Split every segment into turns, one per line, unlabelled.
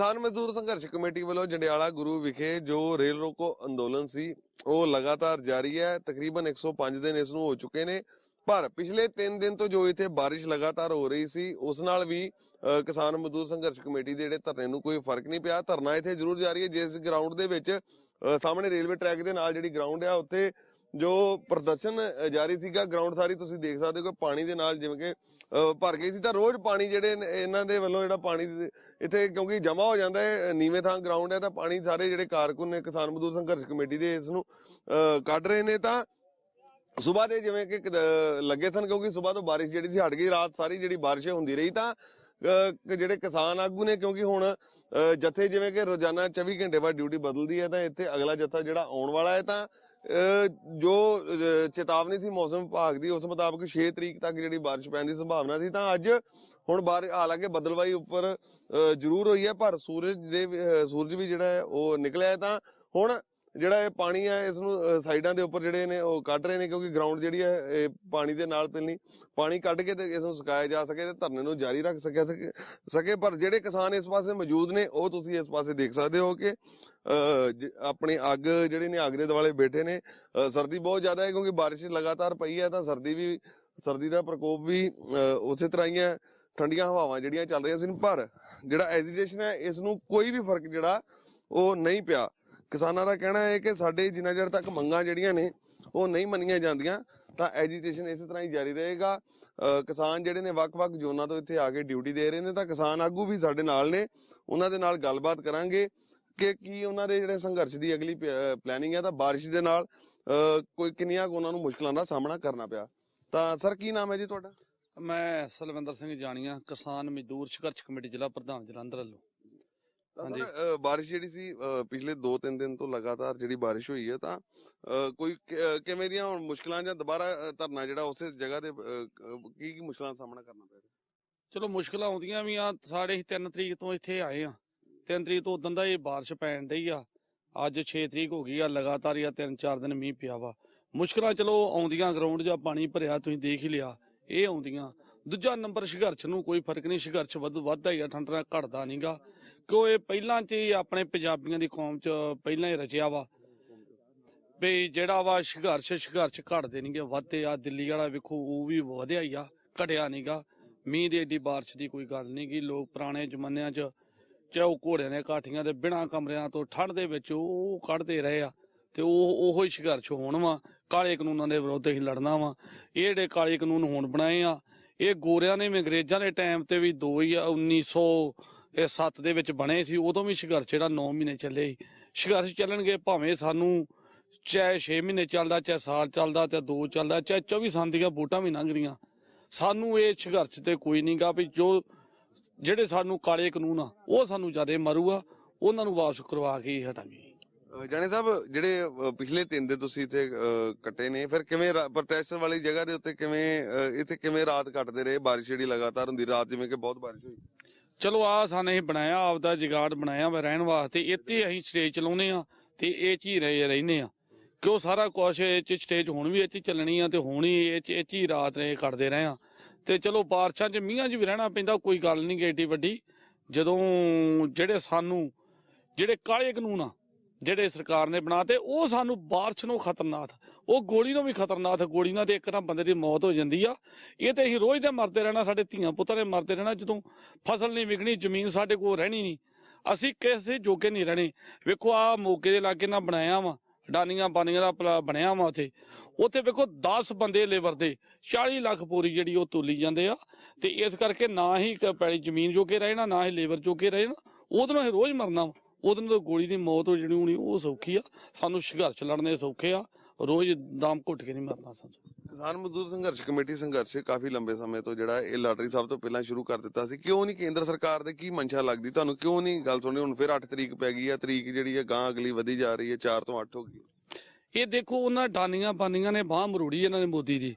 ਕਿਸਾਨ ਮਜ਼ਦੂਰ ਸੰਘਰਸ਼ ਕਮੇਟੀ ਵੱਲੋਂ ਜੰਡਿਆਲਾ ਗੁਰੂ ਵਿਖੇ ਜੋ ਰੇਲ ਰੋਕੋ ਅੰਦੋਲਨ ਸੀ ਉਹ ਲਗਾਤਾਰ ਜਾਰੀ ਹੈ। ਤਕਰੀਬਨ 105 ਦਿਨ ਇਸ ਨੂੰ ਹੋ ਚੁੱਕੇ ਨੇ। ਪਰ ਪਿਛਲੇ 3 ਦਿਨ ਤੋਂ ਜੋ ਇੱਥੇ ਬਾਰਿਸ਼ ਲਗਾਤਾਰ ਹੋ ਰਹੀ ਸੀ ਉਸ ਨਾਲ ਵੀ ਅ, ਕਿਸਾਨ ਮਜ਼ਦੂਰ ਸੰਘਰਸ਼ ਕਮੇਟੀ ਦੇ ਜਿਹੜੇ ਧਰਨੇ ਨੂੰ ਕੋਈ ਫ਼ਰਕ ਨਹੀਂ ਪਿਆ। ਧਰਨਾ ਇੱਥੇ ਜ਼ਰੂਰ ਜਾਰੀ ਹੈ ਜਿਸ ਗਰਾਊਂਡ ਦੇ ਵਿੱਚ ਸਾਹਮਣੇ ਰੇਲਵੇ ਟਰੈਕ ਦੇ ਨਾਲ ਜਿਹੜੀ ਗਰਾਊਂਡ ਆ ਉੱਥੇ ਜੋ ਪ੍ਰਦਰਸ਼ਨ ਜਾਰੀ ਸੀਗਾ ਗਰਾਊਂਡ ਸਾਰੀ ਤੁਸੀਂ ਦੇਖ ਸਕਦੇ ਹੋ ਕਿ ਪਾਣੀ ਦੇ ਨਾਲ ਜਿਵੇਂ ਕਿ ਭਰ ਗਈ ਸੀ। ਤਾਂ ਰੋਜ਼ ਪਾਣੀ ਜਿਹੜੇ ਇਹਨਾਂ ਦੇ ਵੱਲੋਂ ਜਿਹੜਾ ਪਾਣੀ ਇੱਥੇ ਕਿਉਂਕਿ ਜਮਾ ਹੋ ਜਾਂਦਾ ਹੈ ਨੀਵੇਂ ਥਾਂ ਗਰਾਊਂਡ ਹੈ ਤਾਂ ਪਾਣੀ ਸਾਰੇ ਜਿਹੜੇ ਕਾਰਕੁਨ ਨੇ ਕਿਸਾਨ ਮਜ਼ਦੂਰ ਸੰਘਰਸ਼ ਕਮੇਟੀ ਦੇ ਇਸ ਨੂੰ ਕੱਢ ਰਹੇ ਨੇ। ਤਾਂ ਸਵੇਰ ਦੇ ਜਿਵੇਂ ਕਿ ਲੱਗੇ ਸਨ ਕਿਉਂਕਿ ਸਵੇਰ ਤੋਂ ਬਾਰਿਸ਼ ਜਿਹੜੀ ਸੀ ਹਟ ਗਈ ਰਾਤ ਸਾਰੀ ਜਿਹੜੀ ਬਾਰਿਸ਼ ਹੁੰਦੀ ਰਹੀ ਤਾਂ ਅ, ਜਿਹੜੇ ਕਿਸਾਨ ਆਗੂ ਨੇ ਕਿਉਂਕਿ ਹੁਣ ਜਥੇ ਜਿਵੇਂ ਕਿ ਰੋਜ਼ਾਨਾ 24 ਘੰਟੇ ਬਾਅਦ ਡਿਊਟੀ ਬਦਲਦੀ ਹੈ ਤਾਂ ਇੱਥੇ ਅਗਲਾ ਜਥਾ ਜਿਹੜਾ ਆਉਣ ਵਾਲਾ ਹੈ ਤਾਂ ਜੋ ਅ, ਚੇਤਾਵਨੀ ਸੀ ਮੌਸਮ ਵਿਭਾਗ ਦੀ ਉਸ ਮੁਤਾਬਕ 6 ਤਰੀਕ ਤੱਕ ਜਿਹੜੀ ਬਾਰਿਸ਼ ਪੈਣ ਦੀ ਸੰਭਾਵਨਾ ਸੀ ਤਾਂ ਅੱਜ ਹੁਣ ਬਾਰ ਹਾਲਾਂਕਿ ਬਦਲਵਾਈ ਉੱਪਰ ਅ, ਜ਼ਰੂਰ ਹੋਈ ਹੈ ਪਰ ਸੂਰਜ ਦੇ ਸੂਰਜ ਵੀ ਜਿਹੜਾ ਹੈ ਉਹ ਨਿਕਲਿਆ ਹੈ ਤਾਂ ਹੁਣ ਜਿਹੜਾ ਇਹ ਪਾਣੀ ਹੈ ਇਸ ਨੂੰ ਸਾਈਡਾਂ ਦੇ ਉੱਪਰ ਜਿਹੜੇ ਨੇ ਉਹ ਕੱਢ ਰਹੇ ਨੇ ਕਿਉਂਕਿ ਗਰਾਊਂਡ ਜਿਹੜੀ ਹੈ ਇਹ ਪਾਣੀ ਦੇ ਨਾਲ ਪਹਿਲੀ ਪਾਣੀ ਕੱਢ ਕੇ ਤੇ ਇਸ ਨੂੰ ਸੁਕਾਇਆ ਜਾ ਸਕੇ ਤੇ ਧਰਨੇ ਨੂੰ ਜਾਰੀ ਰੱਖ ਸਕਿਆ ਸਕੇ- ਪਰ ਜਿਹੜੇ ਕਿਸਾਨ ਇਸ ਪਾਸੇ ਮੌਜੂਦ ਨੇ ਉਹ ਤੁਸੀਂ ਇਸ ਪਾਸੇ ਦੇਖ ਸਕਦੇ ਹੋ ਕਿ ਅ, ਆਪਣੀ ਅੱਗ ਜਿਹੜੇ ਨੇ ਅੱਗ ਦੇ ਦੁਆਲੇ ਬੈਠੇ ਨੇ। ਸਰਦੀ ਬਹੁਤ ਜ਼ਿਆਦਾ ਹੈ ਕਿਉਂਕਿ ਬਾਰਿਸ਼ ਲਗਾਤਾਰ ਪਈ ਹੈ ਤਾਂ ਸਰਦੀ ਵੀ ਸਰਦੀ ਦਾ ਪ੍ਰਕੋਪ ਵੀ ਅ, ਉਸੇ ਤਰ੍ਹਾਂ ਹੀ ਹੈ। ਠੰਡੀਆਂ ਹਵਾਵਾਂ ਜਿਹੜੀਆਂ ਚੱਲ ਰਹੀਆਂ ਸੀ ਪਰ ਜਿਹੜਾ ਐਜੀਟੇਸ਼ਨ ਹੈ ਇਸ ਨੂੰ ਕੋਈ ਵੀ ਫ਼ਰਕ ਜਿਹੜਾ ਉਹ ਨਹੀਂ ਪਿਆ। ਕਿਸਾਨਾਂ ਦਾ ਕਹਿਣਾ ਹੈ ਕਿ ਸਾਡੇ ਜਿੰਨਾ ਚਿਰ ਤੱਕ ਮੰਗਾਂ ਜਿਹੜੀਆਂ ਨੇ, ਉਹ ਨਹੀਂ ਮੰਨੀਆਂ ਜਾਂਦੀਆਂ, ਤਾਂ ਐਜੀਟੇਸ਼ਨ ਇਸੇ ਤਰ੍ਹਾਂ ਹੀ ਜਾਰੀ ਰਹੇਗਾ। ਕਿਸਾਨ ਜਿਹੜੇ ਨੇ ਵੱਖ-ਵੱਖ ਜ਼ੋਨਾਂ ਤੋਂ ਇੱਥੇ ਆ ਕੇ ਡਿਊਟੀ ਦੇ ਰਹੇ ਨੇ, ਤਾਂ ਕਿਸਾਨ ਆਗੂ ਵੀ ਸਾਡੇ ਨਾਲ ਨੇ, ਉਹਨਾਂ ਦੇ ਨਾਲ ਗੱਲਬਾਤ ਕਰਾਂਗੇ ਕਿ ਕੀ ਉਹਨਾਂ ਦੇ ਜਿਹੜੇ ਸੰਘਰਸ਼ ਦੀ ਅਗਲੀ ਪਲੈਨਿੰਗ ਹੈ ਤਾਂ ਬਾਰਿਸ਼ ਦੇ ਨਾਲ ਕੋਈ ਕਿੰਨੀਆਂ ਉਹਨਾਂ ਨੂੰ ਮੁਸ਼ਕਲਾਂ ਦਾ ਸਾਹਮਣਾ ਕਰਨਾ ਪਿਆ। ਤਾਂ ਸਰ, ਕੀ ਨਾਮ ਹੈ ਜੀ ਤੁਹਾਡਾ?
ਮੈਂ ਸਲਵਿੰਦਰ ਸਿੰਘ ਜਾਣੀਆਂ, ਕਿਸਾਨ ਮਜ਼ਦੂਰ ਸੰਘਰਸ਼ ਕਮੇਟੀ ਜ਼ਿਲ੍ਹਾ ਪ੍ਰਧਾਨ ਜਲੰਧਰ ਵੱਲੋਂ।
ਤਾਂ ਬਾਰਿਸ਼ ਜਿਹੜੀ ਸੀ ਪਿਛਲੇ 2-3 ਦਿਨ ਤੋਂ ਲਗਾਤਾਰ ਜਿਹੜੀ ਬਾਰਿਸ਼ ਹੋਈ ਹੈ ਤਾਂ ਕੋਈ ਕਿਵੇਂ ਦੀਆਂ ਹੁਣ ਮੁਸ਼ਕਲਾਂ ਜਾਂ ਦੁਬਾਰਾ ਧਰਨਾ ਜਿਹੜਾ ਉਸੇ ਜਗ੍ਹਾ ਤੇ ਕ- ਕੀ ਮੁਸ਼ਕਲਾਂ ਦਾ ਸਾਹਮਣਾ ਕਰਨਾ ਪੈ ਰਿਹਾ?
ਚਲੋ ਮੁਸ਼ਕਲਾਂ ਆਉਂਦੀਆਂ ਵੀ ਆ ਸਾਡੇ ਅਸੀਂ 3 ਤਰੀਕ ਤੋਂ ਇੱਥੇ ਆਏ ਆ 3 ਤਰੀਕ ਤੋਂ ਉਦੋਂ ਦਾ ਇਹ ਬਾਰਿਸ਼ ਪੈਣ ਡਈ ਆ। ਅੱਜ 6 ਤਰੀਕ ਹੋ ਗਈ ਆ ਲਗਾਤਾਰ ਆ 3-4 ਦਿਨ ਮੀਂਹ ਪਿਆ ਵਾ। ਮੁਸ਼ਕਲਾਂ ਚਲੋ ਆਉਂਦੀਆਂ ਗਰਾਊਂਡ 'ਚ ਪਾਣੀ ਭਰਿਆ ਤੁਸੀਂ ਦੇਖ ਹੀ ਲਿਆ ਇਹ ਆਉਂਦੀਆਂ। ਦੂਜਾ ਨੰਬਰ ਸੰਘਰਸ਼ ਨੂੰ ਕੋਈ ਫ਼ਰਕ ਨਹੀਂ ਸੰਘਰਸ਼ ਵੱਧ ਵੱਧਦਾ ਹੀ ਆ ਠੰਡਰਾ ਘਟਦਾ ਨਹੀਂਗਾ ਕਿਉਂ ਇਹ ਪਹਿਲਾਂ 'ਚ ਹੀ ਆਪਣੇ ਪੰਜਾਬੀਆਂ ਦੀ ਕੌਮ 'ਚ ਪਹਿਲਾਂ ਹੀ ਰਚਿਆ ਵਾ। ਵੀ ਜਿਹੜਾ ਵਾ ਸੰਘਰਸ਼ ਸੰਘਰਸ਼ ਘਟਦੇ ਨਹੀਂਗੇ ਵਧਦੇ ਆ। ਦਿੱਲੀ ਵਾਲਾ ਵੇਖੋ, ਉਹ ਵੀ ਵਧਿਆ ਹੀ ਆ, ਘਟਿਆ ਨਹੀਂਗਾ ਮੀਂਹ ਦੀ ਏਡੀ بارش ਦੀ ਕੋਈ ਗੱਲ ਨਹੀਂ ਕਿ ਲੋਕ ਪੁਰਾਣੇ ਜ਼ਮਾਨਿਆਂ 'ਚ ਚਾਹੇ ਉਹ ਘੋੜਿਆਂ ਦੇ ਕਾਠੀਆਂ ਦੇ ਬਿਨਾਂ ਕਮਰਿਆਂ ਤੋਂ ਠੰਡ ਦੇ ਵਿੱਚ ਉਹ ਕੱਢਦੇ ਰਹੇ ਆ। ਤੇ ਉਹ ਉਹੋ ਹੀ ਸੰਘਰਸ਼ ਹੋਣ ਵਾ। ਕਾਲੇ ਕਾਨੂੰਨਾਂ ਦੇ ਵਿਰੁੱਧ ਹੀ ਲੜਨਾ ਵਾ। ਇਹ ਜਿਹੜੇ ਕਾਲੇ ਕਾਨੂੰਨ ਹੁਣ ਬਣਾਏ ਆ, ਇਹ ਗੋਰਿਆਂ ਨੇ ਵੀ ਅੰਗਰੇਜ਼ਾਂ ਦੇ ਟਾਈਮ ਤੇ ਵੀ 2019 ਇਹ 7 ਦੇ ਵਿੱਚ ਬਣੇ ਸੀ, ਉਦੋਂ ਵੀ ਸੰਘਰਸ਼ ਜਿਹੜਾ 9 ਮਹੀਨੇ ਚੱਲੇ ਸੰਘਰਸ਼ ਚੱਲਣਗੇ ਭਾਵੇਂ ਸਾਨੂੰ ਚਾਹੇ 6 ਮਹੀਨੇ ਚੱਲਦਾ, ਚਾਹੇ ਸਾਲ ਚੱਲਦਾ ਤੇ 2 ਚੱਲਦਾ, ਚਾਹੇ 24 ਸੰਦੀਆਂ ਬੂਟਾਂ ਵੀ ਲੰਘਦੀਆਂ। ਸਾਨੂੰ ਇਹ ਸੰਘਰਸ਼ ਤੇ ਕੋਈ ਨਹੀਂਗਾ ਵੀ ਜੋ ਜਿਹੜੇ ਸਾਨੂੰ ਕਾਲੇ ਕਾਨੂੰਨ ਆ, ਉਹ ਸਾਨੂੰ ਜ਼ਿਆਦਾ ਮਾਰੂਗਾ। ਉਹਨਾਂ ਨੂੰ ਵਾਪਸ ਕਰਵਾ ਕੇ ਹਟਾਂਗੇ।
ਜਾਣੇ ਸਾਹਿਬ, ਜਿਹੜੇ ਪਿਛਲੇ ਤਿੰਨ ਦੇ ਤੁਸੀਂ ਇੱਥੇ ਕੱਟੇ ਨੇ, ਫਿਰ ਕਿਵੇਂ ਪ੍ਰੋਟੈਸਟਰ ਵਾਲੀ ਜਗ੍ਹਾ ਦੇ ਉੱਤੇ ਕਿਵੇਂ ਇੱਥੇ ਕਿਵੇਂ ਰਾਤ ਕੱਟਦੇ ਰਹੇ? ਬਾਰਿਸ਼ ਜਿਹੜੀ ਲਗਾਤਾਰ ਹੁੰਦੀ, ਰਾਤ ਜਿਵੇਂ ਕਿ ਬਹੁਤ ਬਾਰਿਸ਼ ਹੋਈ।
ਚਲੋ ਆ ਸਾਨੂੰ ਅਸੀਂ ਬਣਾਇਆ, ਆਪਦਾ ਜਗਾੜ ਬਣਾਇਆ ਵਾ ਰਹਿਣ ਵਾਸਤੇ, ਇੱਥੇ ਅਸੀਂ ਸਟੇਜ ਚਲਾਉਨੇ ਆ ਤੇ ਇਹ ਚ ਹੀ ਰਹੇ ਰਹਿੰਦੇ ਆ ਕਿਉਂ ਸਾਰਾ ਕੁਛ ਇਹ ਚ ਸਟੇਜ ਹੁਣ ਵੀ ਇਹ ਚ ਚੱਲਣੀ ਆ ਤੇ ਹੁਣ ਹੀ ਇਹ ਚ ਇਹ ਚ ਹੀ ਰਾਤ ਰਹੇ ਕਰਦੇ ਰਹੇ ਆ ਤੇ ਚਲੋ ਬਾਰਿਸ਼ਾਂ ਚ ਮੀਂਹਾਂ ਚ ਵੀ ਰਹਿਣਾ ਪੈਂਦਾ, ਕੋਈ ਗੱਲ ਨਹੀਂ ਏਡੀ ਵੱਡੀ। ਜਦੋਂ ਜਿਹੜੇ ਸਾਨੂੰ, ਜਿਹੜੇ ਕਾਲੇ ਕਾਨੂੰਨ ਆ ਜਿਹੜੇ ਸਰਕਾਰ ਨੇ ਬਣਾਤੇ ਉਹ ਸਾਨੂੰ ਬਾਰਿਸ਼ ਨੂੰ ਖਤਰਨਾਕ, ਉਹ ਗੋਲੀ ਨੂੰ ਵੀ ਖਤਰਨਾਕ ਗੋਲੀ ਨਾਲ ਤੇ ਇੱਕ ਨਾ ਬੰਦੇ ਦੀ ਮੌਤ ਹੋ ਜਾਂਦੀ ਆ। ਇਹ ਤੇ ਅਸੀਂ ਰੋਜ਼ ਦੇ ਮਰਦੇ ਰਹਿਣਾ, ਸਾਡੇ ਧੀਆਂ ਪੁੱਤਾਂ ਨੇ ਮਰਦੇ ਰਹਿਣਾ, ਜਦੋਂ ਫਸਲ ਨਹੀਂ ਵਿਕਣੀ, ਜ਼ਮੀਨ ਸਾਡੇ ਕੋਲ ਰਹਿਣੀ ਨਹੀਂ। ਅਸੀਂ ਕਿਸੇ ਜੋਗੇ ਨਹੀਂ ਰਹਿਣੇ। ਵੇਖੋ ਆ ਮੋਗੇ ਦੇ ਲਾਗੇ ਨਾ ਬਣਾਇਆ ਵਾ, ਡਾਨੀਆਂ ਬਾਨੀਆਂ ਦਾ ਪਲਾ- ਬਣਿਆ ਵਾ ਉਥੇ। ਉਥੇ ਵੇਖੋ 10 ਬੰਦੇ ਲੇਬਰ ਦੇ 40 ਲੱਖ ਪੂਰੀ ਜਿਹੜੀ ਉਹ ਤੋਲੀ ਜਾਂਦੇ ਆ। ਤੇ ਇਸ ਕਰਕੇ ਨਾ ਹੀ ਕ- ਪੈਲੀ ਜ਼ਮੀਨ ਜੋਗੇ ਰਹਿਣਾ, ਨਾ ਹੀ ਲੇਬਰ ਜੋਗੇ ਰਹਿਣਾ, ਉਹਦੇ ਨਾਲ ਅਸੀਂ ਰੋਜ਼ ਮਰਨਾ ਵਾ। ਉਹਦੇ ਨਾਲ ਗੋਲੀ ਦੀ ਮੌਤ ਹੋ ਜਿਹੜੀ ਹੋਣੀ ਉਹ ਸੌਖੀ ਆ। ਸਾਨੂੰ ਸੰਘਰਸ਼ ਲੜਨੇ ਸੌਖੇ ਆ। ਰੋਜ਼ ਦਮ ਘੁੱਟ ਕੇ ਨਹੀਂ ਮਰਨਾ ਸਾਨੂੰ।
ਕਿਸਾਨ ਮਜ਼ਦੂਰ ਸੰਘਰਸ਼ ਕਮੇਟੀ ਸੰਘਰਸ਼ ਕਾਫੀ ਲੰਬੇ ਸਮੇਂ ਤੋਂ ਜਿਹੜਾ ਇਹ ਲਾਟਰੀ ਸਭ ਤੋਂ ਪਹਿਲਾਂ ਸ਼ੁਰੂ ਕਰ ਦਿੱਤਾ ਸੀ। ਕਿਉਂ ਨਹੀਂ ਕੇਂਦਰ ਸਰਕਾਰ ਦੇ ਕੀ ਮਨਸ਼ਾ ਲੱਗਦੀ? ਤੁਹਾਨੂੰ ਕਿਉਂ ਨਹੀਂ ਗੱਲ ਸੁਣੀ ਹੁਣ ਫਿਰ 8 ਤਰੀਕ ਪੈ ਗਈ ਆ। ਤਰੀਕ ਜਿਹੜੀ ਹੈ ਗਾਂ ਅਗਲੀ ਵਧੀ ਜਾ ਰਹੀ ਹੈ 4 ਤੋਂ 8 ਹੋ ਗਈ
ਇਹ ਦੇਖੋ ਉਹਨਾਂ ਡਾਨੀਆਂ ਬਾਨੀਆਂ ਨੇ ਬਾਹ ਮਰੋੜੀ ਇਹਨਾਂ ਨੇ ਮੋਦੀ ਦੀ।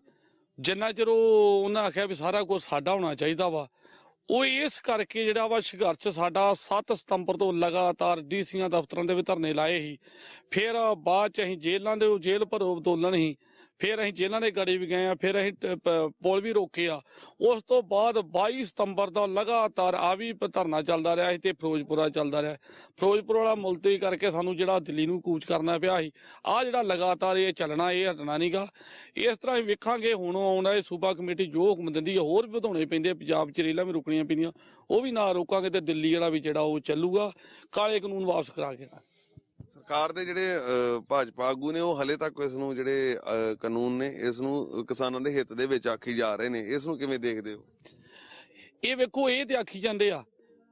ਜਿੰਨਾ ਚਿਰ ਉਹ ਉਹਨਾਂ ਆਖਿਆ ਵੀ ਸਾਰਾ ਕੁਝ ਸਾਡਾ ਹੋਣਾ ਚਾਹੀਦਾ ਵਾ ਉਹ ਇਸ ਕਰਕੇ ਜਿਹੜਾ ਵਾ ਸੰਘਰਸ਼ ਸਾਡਾ 7 ਸਤੰਬਰ ਤੋਂ ਲਗਾਤਾਰ ਡੀਸੀਆਂ ਦਫ਼ਤਰਾਂ ਦੇ ਵੀ ਧਰਨੇ ਲਾਏ ਸੀ। ਫਿਰ ਬਾਅਦ ਚ ਅਸੀਂ ਜੇਲ੍ਹਾਂ ਦੇ, ਜੇਲ੍ਹ ਭਰੋ ਅੰਦੋਲਨ ਸੀ। ਫਿਰ ਅਸੀਂ ਜੇਲ੍ਹਾਂ ਦੇ ਗਾੜੀ ਵੀ ਗਏ ਆ, ਫਿਰ ਅਸੀਂ ਪੁਲ ਵੀ ਰੋਕੇ ਆ। ਉਸ ਤੋਂ ਬਾਅਦ 22 ਸਤੰਬਰ ਦਾ ਲਗਾਤਾਰ ਆ ਵੀ ਧਰਨਾ ਚੱਲਦਾ ਰਿਹਾ ਸੀ ਤੇ ਫਿਰੋਜ਼ਪੁਰਾ ਚੱਲਦਾ ਰਿਹਾ। ਫਿਰੋਜ਼ਪੁਰ ਵਾਲਾ ਮੁਲਤਵੀ ਕਰਕੇ ਸਾਨੂੰ ਜਿਹੜਾ ਦਿੱਲੀ ਨੂੰ ਕੂਚ ਕਰਨਾ ਪਿਆ ਸੀ ਆ ਜਿਹੜਾ ਲਗਾਤਾਰ ਇਹ ਚੱਲਣਾ, ਇਹ ਹਟਣਾ ਨਹੀਂਗਾ ਇਸ ਤਰ੍ਹਾਂ ਹੀ ਵੇਖਾਂਗੇ, ਹੁਣ ਆਉਣਾ ਇਹ ਸੂਬਾ ਕਮੇਟੀ ਜੋ ਹੁਕਮ ਦਿੰਦੀ ਹੈ ਹੋਰ ਵੀ ਵਧਾਉਣੇ ਪੈਂਦੇ ਪੰਜਾਬ ਚ ਰੇਲਾਂ ਵੀ ਰੁਕਣੀਆਂ ਪੈਂਦੀਆਂ, ਉਹ ਵੀ ਨਾ ਰੋਕਾਂਗੇ ਤੇ ਦਿੱਲੀ ਵਾਲਾ ਵੀ ਜਿਹੜਾ ਉਹ ਚੱਲੂਗਾ, ਕਾਲੇ ਕਾਨੂੰਨ ਵਾਪਸ ਕਰਾ ਕੇ
ਸਰਕਾਰ ਦੇ ਜਿਹੜੇ ਭਾਜਪਾ ਆਗੂ ਨੇ, ਉਹ ਹਲੇ ਤੱਕ ਇਸ ਨੂੰ ਜਿਹੜੇ ਕਾਨੂੰਨ ਨੇ, ਇਸ ਨੂੰ ਕਿਸਾਨਾਂ ਦੇ ਹਿੱਤ ਦੇ ਵਿੱਚ ਆਖੀ ਜਾ ਰਹੇ ਨੇ। ਇਸ ਨੂੰ ਕਿਵੇਂ ਦੇਖਦੇ ਹੋ?
ਇਹ ਵੇਖੋ, ਇਹ ਤੇ ਆਖੀ ਜਾਂਦੇ ਆ,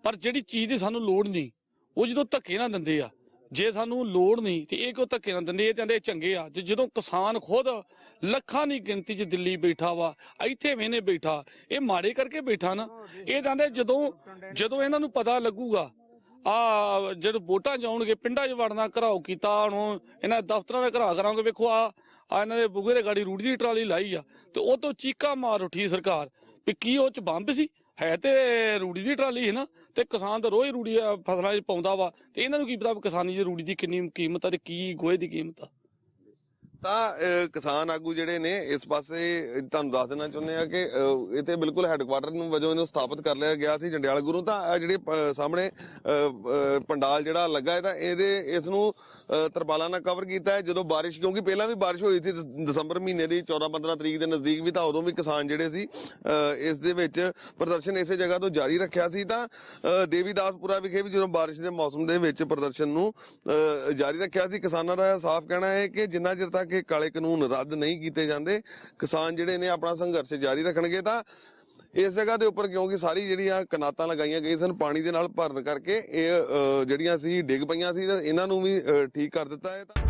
ਪਰ ਜਿਹੜੀ ਚੀਜ਼ ਦੀ ਸਾਨੂੰ ਲੋੜ ਨਹੀਂ, ਉਹ ਜਦੋਂ ਧੱਕੇ ਨਾ ਦਿੰਦੇ ਆ। ਜੇ ਸਾਨੂੰ ਲੋੜ ਨਹੀਂ, ਤੇ ਇਹ ਕਿਉਂ ਧੱਕੇ ਨਾ ਦਿੰਦੇ? ਇਹ ਕਹਿੰਦੇ ਚੰਗੇ ਆ। ਤੇ ਜਦੋਂ ਕਿਸਾਨ ਖੁਦ ਲੱਖਾਂ ਦੀ ਗਿਣਤੀ 'ਚ ਦਿੱਲੀ ਬੈਠਾ ਵਾ, ਇੱਥੇ ਵੇਨੇ ਬੈਠਾ, ਇਹ ਮਾੜੇ ਕਰਕੇ ਬੈਠਾ ਨਾ। ਇਹ ਕਹਿੰਦੇ ਜਦੋਂ ਜਦੋਂ ਇਹਨਾਂ ਨੂੰ ਪਤਾ ਲੱਗੂਗਾ ਆ ਜਦੋਂ ਵੋਟਾਂ ਜਾਉਣਗੇ ਪਿੰਡਾਂ 'ਚ ਵੜਨਾ, ਘਰਾਓ ਕੀਤਾ, ਹੁਣ ਇਹਨਾਂ ਦਫ਼ਤਰਾਂ ਦਾ ਘਰਾ ਕਰਾਂਗੇ, ਵੇਖੋ ਆ ਆ ਇਹਨਾਂ ਦੇ ਬੁਗੇ ਦੇ ਗਾੜੀ ਰੂੜੀ ਦੀ ਟਰਾਲੀ ਲਾਈ ਆ, ਤੇ ਉਹ ਤੋਂ ਚੀਕਾ ਮਾਰ ਉੱਠੀ ਸਰਕਾਰ, ਵੀ ਕੀ ਉਹ ਚ ਬੰਬ ਸੀ? ਹੈ ਤੇ ਰੂੜੀ ਦੀ ਟਰਾਲੀ ਹੈ ਨਾ, ਤੇ ਕਿਸਾਨ ਤਾਂ ਰੋਜ਼ ਰੂੜੀ ਫਸਲਾਂ 'ਚ ਪਾਉਂਦਾ ਵਾ, ਤੇ ਇਹਨਾਂ ਨੂੰ ਕੀ ਪਤਾ ਕਿਸਾਨੀ ਦੀ ਰੂੜੀ ਦੀ ਕਿੰਨੀ ਕੀਮਤ ਆ, ਤੇ ਕੀ ਗੋਹੇ ਦੀ ਕੀਮਤ ਆ।
ਤਾਂ ਅਹ, ਕਿਸਾਨ ਆਗੂ ਜਿਹੜੇ ਨੇ ਇਸ ਪਾਸੇ ਤੁਹਾਨੂੰ ਦੱਸ ਦੇਣਾ ਚਾਹੁੰਦੇ ਆ ਕਿ ਅਹ, ਇੱਥੇ ਬਿਲਕੁਲ ਹੈੱਡਕੁਆਟਰ ਨੂੰ ਵਜੋਂ ਇਹਨੂੰ ਸਥਾਪਿਤ ਕਰ ਲਿਆ ਗਿਆ ਸੀ ਜੰਡਿਆਲ ਗੁਰੂ। ਤਾਂ ਆਹ ਜਿਹੜੇ ਸਾਹਮਣੇ ਪੰਡਾਲ ਜਿਹੜਾ ਲੱਗਾ ਹੈ ਤਾਂ ਇਹਦੇ ਇਸ ਨੂੰ ਤਰਪਾਲਾਂ ਨਾਲ ਕਵਰ ਕੀਤਾ ਹੈ ਜਦੋਂ ਬਾਰਿਸ਼ ਕਿਉਂਕਿ ਪਹਿਲਾਂ ਵੀ ਬਾਰਿਸ਼ ਹੋਈ ਸੀ ਦਸੰਬਰ ਮਹੀਨੇ ਦੀ 14 15 ਤਰੀਕ ਦੇ ਨਜ਼ਦੀਕ ਵੀ ਤਾਂ ਉਦੋਂ ਵੀ ਕਿਸਾਨ ਜਿਹੜੇ ਸੀ ਅਹ, ਇਸ ਦੇ ਵਿੱਚ ਪ੍ਰਦਰਸ਼ਨ ਇਸੇ ਜਗ੍ਹਾ ਤੋਂ ਜਾਰੀ ਰੱਖਿਆ ਸੀ। ਤਾਂ ਅਹ, ਦੇਵੀਦਾਸਪੁਰਾ ਵਿਖੇ ਵੀ ਜਦੋਂ ਬਾਰਿਸ਼ ਦੇ ਮੌਸਮ ਦੇ ਵਿੱਚ ਪ੍ਰਦਰਸ਼ਨ ਨੂੰ ਅਹ, ਜਾਰੀ ਰੱਖਿਆ ਸੀ ਕਿਸਾਨਾਂ ਦਾ ਸਾਫ਼ ਕਹਿਣਾ ਹੈ ਕਿ ਜਿੰਨਾ ਚਿਰ ਤੱਕ ਇਹ ਕਾਲੇ ਕਾਨੂੰਨ ਰੱਦ ਨਹੀਂ ਕੀਤੇ ਜਾਂਦੇ, ਕਿਸਾਨ ਜਿਹੜੇ ਨੇ ਆਪਣਾ ਸੰਘਰਸ਼ ਜਾਰੀ ਰੱਖਣਗੇ ਤਾਂ ਇਸ ਜਗ੍ਹਾ ਦੇ ਉੱਪਰ ਕਿਉਂਕਿ ਸਾਰੀ ਜਿਹੜੀਆਂ ਕਨਾਤਾਂ ਲਗਾਈਆਂ ਗਈਆਂ ਸਨ, ਪਾਣੀ ਦੇ ਨਾਲ ਭਰਨ ਕਰਕੇ ਇਹ ਜਿਹੜੀਆਂ ਸੀ, ਡਿੱਗ ਪਈਆਂ ਸੀ ਇਹਨਾਂ ਨੂੰ ਵੀ ਠੀਕ ਕਰ ਦਿੱਤਾ ਹੈ ਤਾਂ।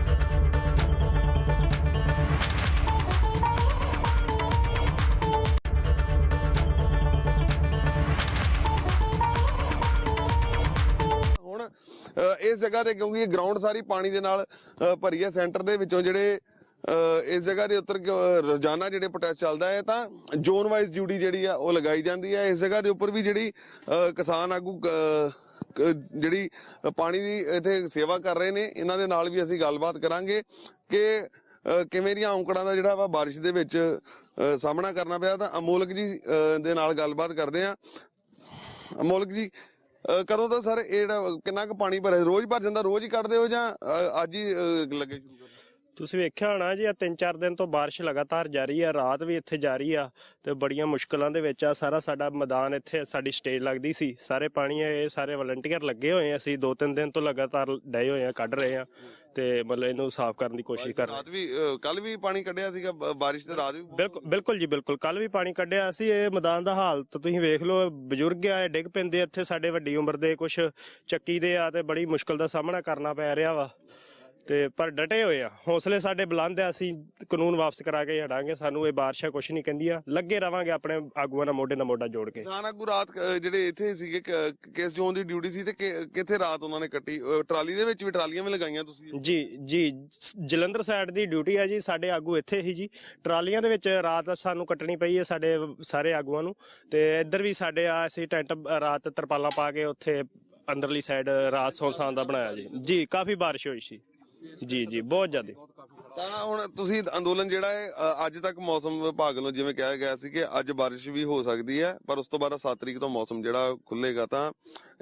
ਹੁਣ ਇਸ ਜਗ੍ਹਾ ਤੇ ਕਿਉਂਕਿ ਇਹ ਗਰਾਊਂਡ ਸਾਰੀ ਪਾਣੀ ਦੇ ਨਾਲ ਭਰੀ ਹੈ ਸੈਂਟਰ ਦੇ ਵਿੱਚੋਂ ਜਿਹੜੇ ਇਸ ਜਗ੍ਹਾ ਦੇ ਉੱਤਰ ਰੋਜ਼ਾਨਾ ਜਿਹੜੇ ਪ੍ਰੋਟੈਸਟ ਚੱਲਦਾ ਹੈ ਤਾਂ ਜ਼ੋਨ ਵਾਈਜ਼ ਡਿਊਟੀ ਜਿਹੜੀ ਆ ਉਹ ਲਗਾਈ ਜਾਂਦੀ ਹੈ। ਇਸ ਜਗ੍ਹਾ ਦੇ ਉੱਪਰ ਵੀ ਜਿਹੜੀ ਕਿਸਾਨ ਆਗੂ ਜਿਹੜੀ ਪਾਣੀ ਦੀ ਇੱਥੇ ਸੇਵਾ ਕਰ ਰਹੇ ਨੇ ਇਹਨਾਂ ਦੇ ਨਾਲ ਵੀ ਅਸੀਂ ਗੱਲਬਾਤ ਕਰਾਂਗੇ ਕਿ ਕਿਵੇਂ ਦੀਆਂ ਔਂਕੜਾਂ ਦਾ ਜਿਹੜਾ ਵਾ ਬਾਰਿਸ਼ ਦੇ ਵਿੱਚ ਸਾਹਮਣਾ ਕਰਨਾ ਪਿਆ। ਤਾਂ ਅਮੋਲਕ ਜੀ ਦੇ ਨਾਲ ਗੱਲਬਾਤ ਕਰਦੇ ਆ ਅਮੋਲਕ ਜੀ ਅਹ, ਕਦੋਂ ਤੋਂ ਸਰ ਇਹ ਜਿਹੜਾ ਕਿੰਨਾ ਕੁ ਪਾਣੀ ਭਰਿਆ ਰੋਜ਼ ਭਰ ਜਾਂਦਾ ਰੋਜ਼ ਹੀ ਕੱਢਦੇ ਹੋ ਜਾਂ ਅੱਜ ਹੀ ਲੱਗੇ ਸ਼ੁਰੂ ਕਰਨ
ਤੁਸੀਂ ਵੇਖਿਆ ਹੋਣਾ ਜੀ ਆ ਤਿੰਨ ਚਾਰ ਦਿਨ ਤੋਂ ਬਾਰਿਸ਼ ਲਗਾਤਾਰ ਜਾਰੀ ਆ ਰਾਤ ਵੀ ਇੱਥੇ ਜਾਰੀ ਆ ਤੇ ਬੜੀਆਂ ਮੁਸ਼ਕਲਾਂ ਦੇ ਵਿੱਚ ਆ। ਸਾਰਾ ਸਾਡਾ ਮੈਦਾਨ ਇੱਥੇ ਸਾਡੀ ਸਟੇਜ ਲੱਗਦੀ ਸੀ। ਸਾਰੇ ਪਾਣੀ ਇਹ ਸਾਰੇ ਵਲੰਟੀਅਰ ਲੱਗੇ ਹੋਏ ਆ। ਅਸੀਂ ਦੋ ਤਿੰਨ ਦਿਨ ਤੋਂ ਲਗਾਤਾਰ ਡਏ ਹੋਏ ਆ ਕੱਢ ਰਹੇ ਆ ਤੇ ਮਤਲਬ ਇਹਨੂੰ ਸਾਫ਼ ਕਰਨ ਦੀ ਕੋਸ਼ਿਸ਼ ਕਰ ਰਹੇ
ਰਾਤ ਵੀ ਕੱਲ ਵੀ ਪਾਣੀ ਕੱਢਿਆ ਸੀਗਾ ਬਾਰਿਸ਼ ਤੇ ਰਾਤ ਵੀ
ਬਿਲਕੁਲ ਬਿਲਕੁਲ ਜੀ ਬਿਲਕੁਲ। ਕੱਲ ਵੀ ਪਾਣੀ ਕੱਢਿਆ ਸੀ। ਇਹ ਮੈਦਾਨ ਦਾ ਹਾਲਤ ਤੁਸੀਂ ਵੇਖ ਲਓ ਬਜ਼ੁਰਗ ਆ ਡਿੱਗ ਪੈਂਦੇ ਇੱਥੇ। ਸਾਡੇ ਵੱਡੀ ਉਮਰ ਦੇ ਕੁਝ ਚੱਕੀ ਦੇ ਆ ਤੇ ਬੜੀ ਮੁਸ਼ਕਲ ਦਾ ਸਾਹਮਣਾ ਕਰਨਾ ਪੈ ਰਿਹਾ ਵਾ। ਤੇ ਪਰ ਡਟੇ ਹੋਏ ਆ। ਹੌਸਲੇ ਸਾਡੇ ਬੁਲੰਦ ਆ ਅਸੀਂ ਕਾਨੂੰਨ ਵਾਪਸ ਕਰਾ ਕੇ ਹਟਾਂਗੇ। ਸਾਨੂੰ ਇਹ ਬਾਰਿਸ਼ਾਂ ਕੁਝ ਨਹੀਂ ਕਹਿੰਦੀਆਂ ਲੱਗੇ ਰਵਾਂਗੇ ਆਪਣੇ ਆਗੂਆਂ ਨਾਲ ਮੋਢੇ ਨਾਲ ਮੋਢਾ ਜੋੜ ਕੇ।
ਕਿਸਾਨ ਆਗੂ ਰਾਤ ਜਿਹੜੇ ਇੱਥੇ ਸੀਗੇ ਕ- ਕਿਸ ਜ਼ੋਨ ਦੀ ਡਿਊਟੀ ਸੀ ਤੇ ਕਿ- ਕਿੱਥੇ ਰਾਤ ਉਹਨਾਂ ਨੇ ਕੱਟੀ? ਟਰਾਲੀ ਦੇ ਵਿੱਚ ਵੀ ਟਰਾਲੀਆਂ ਵੀ ਲਗਾਈਆਂ ਤੁਸੀਂ?
ਜੀ ਜੀ ਸ- ਜਲੰਧਰ ਸਾਈਡ ਦੀ ਡਿਊਟੀ ਆ ਜੀ। ਸਾਡੇ ਆਗੂ ਇੱਥੇ ਹੀ ਜੀ। ਟਰਾਲੀਆਂ ਦੇ ਵਿੱਚ ਰਾਤ ਸਾਨੂੰ ਕੱਟਣੀ ਪਈ ਹੈ ਸਾਡੇ ਸਾਰੇ ਆਗੂਆਂ ਨੂੰ। ਤੇ ਇੱਧਰ ਵੀ ਸਾਡੇ ਆ ਅਸੀਂ ਟੈਂਟ ਰਾਤ ਤਰਪਾਲਾਂ ਪਾ ਕੇ ਉੱਥੇ ਅੰਦਰਲੀ ਸਾਈਡ ਰਾਤ ਸੌਂਸਾਨ ਦਾ ਬਣਾਇਆ ਜੀ। ਜੀ ਕਾਫੀ ਬਾਰਿਸ਼ ਹੋਈ ਸੀ। ਜੀ ਜੀ ਬਹੁਤ ਜ਼ਿਆਦਾ।
ਤਾਂ ਹੁਣ ਤੁਸੀਂ ਅੰਦੋਲਨ ਜਿਹੜਾ ਹੈ ਅ, ਅੱਜ ਤੱਕ ਮੌਸਮ ਵਿਭਾਗ ਵੱਲੋਂ ਜਿਵੇਂ ਕਿਹਾ ਗਿਆ ਸੀ ਕਿ ਅੱਜ ਬਾਰਿਸ਼ ਵੀ ਹੋ ਸਕਦੀ ਹੈ ਪਰ ਉਸ ਤੋਂ ਬਾਅਦ 7 ਤਰੀਕ ਤੋਂ ਮੌਸਮ ਜਿਹੜਾ ਖੁੱਲੇਗਾ ਤਾਂ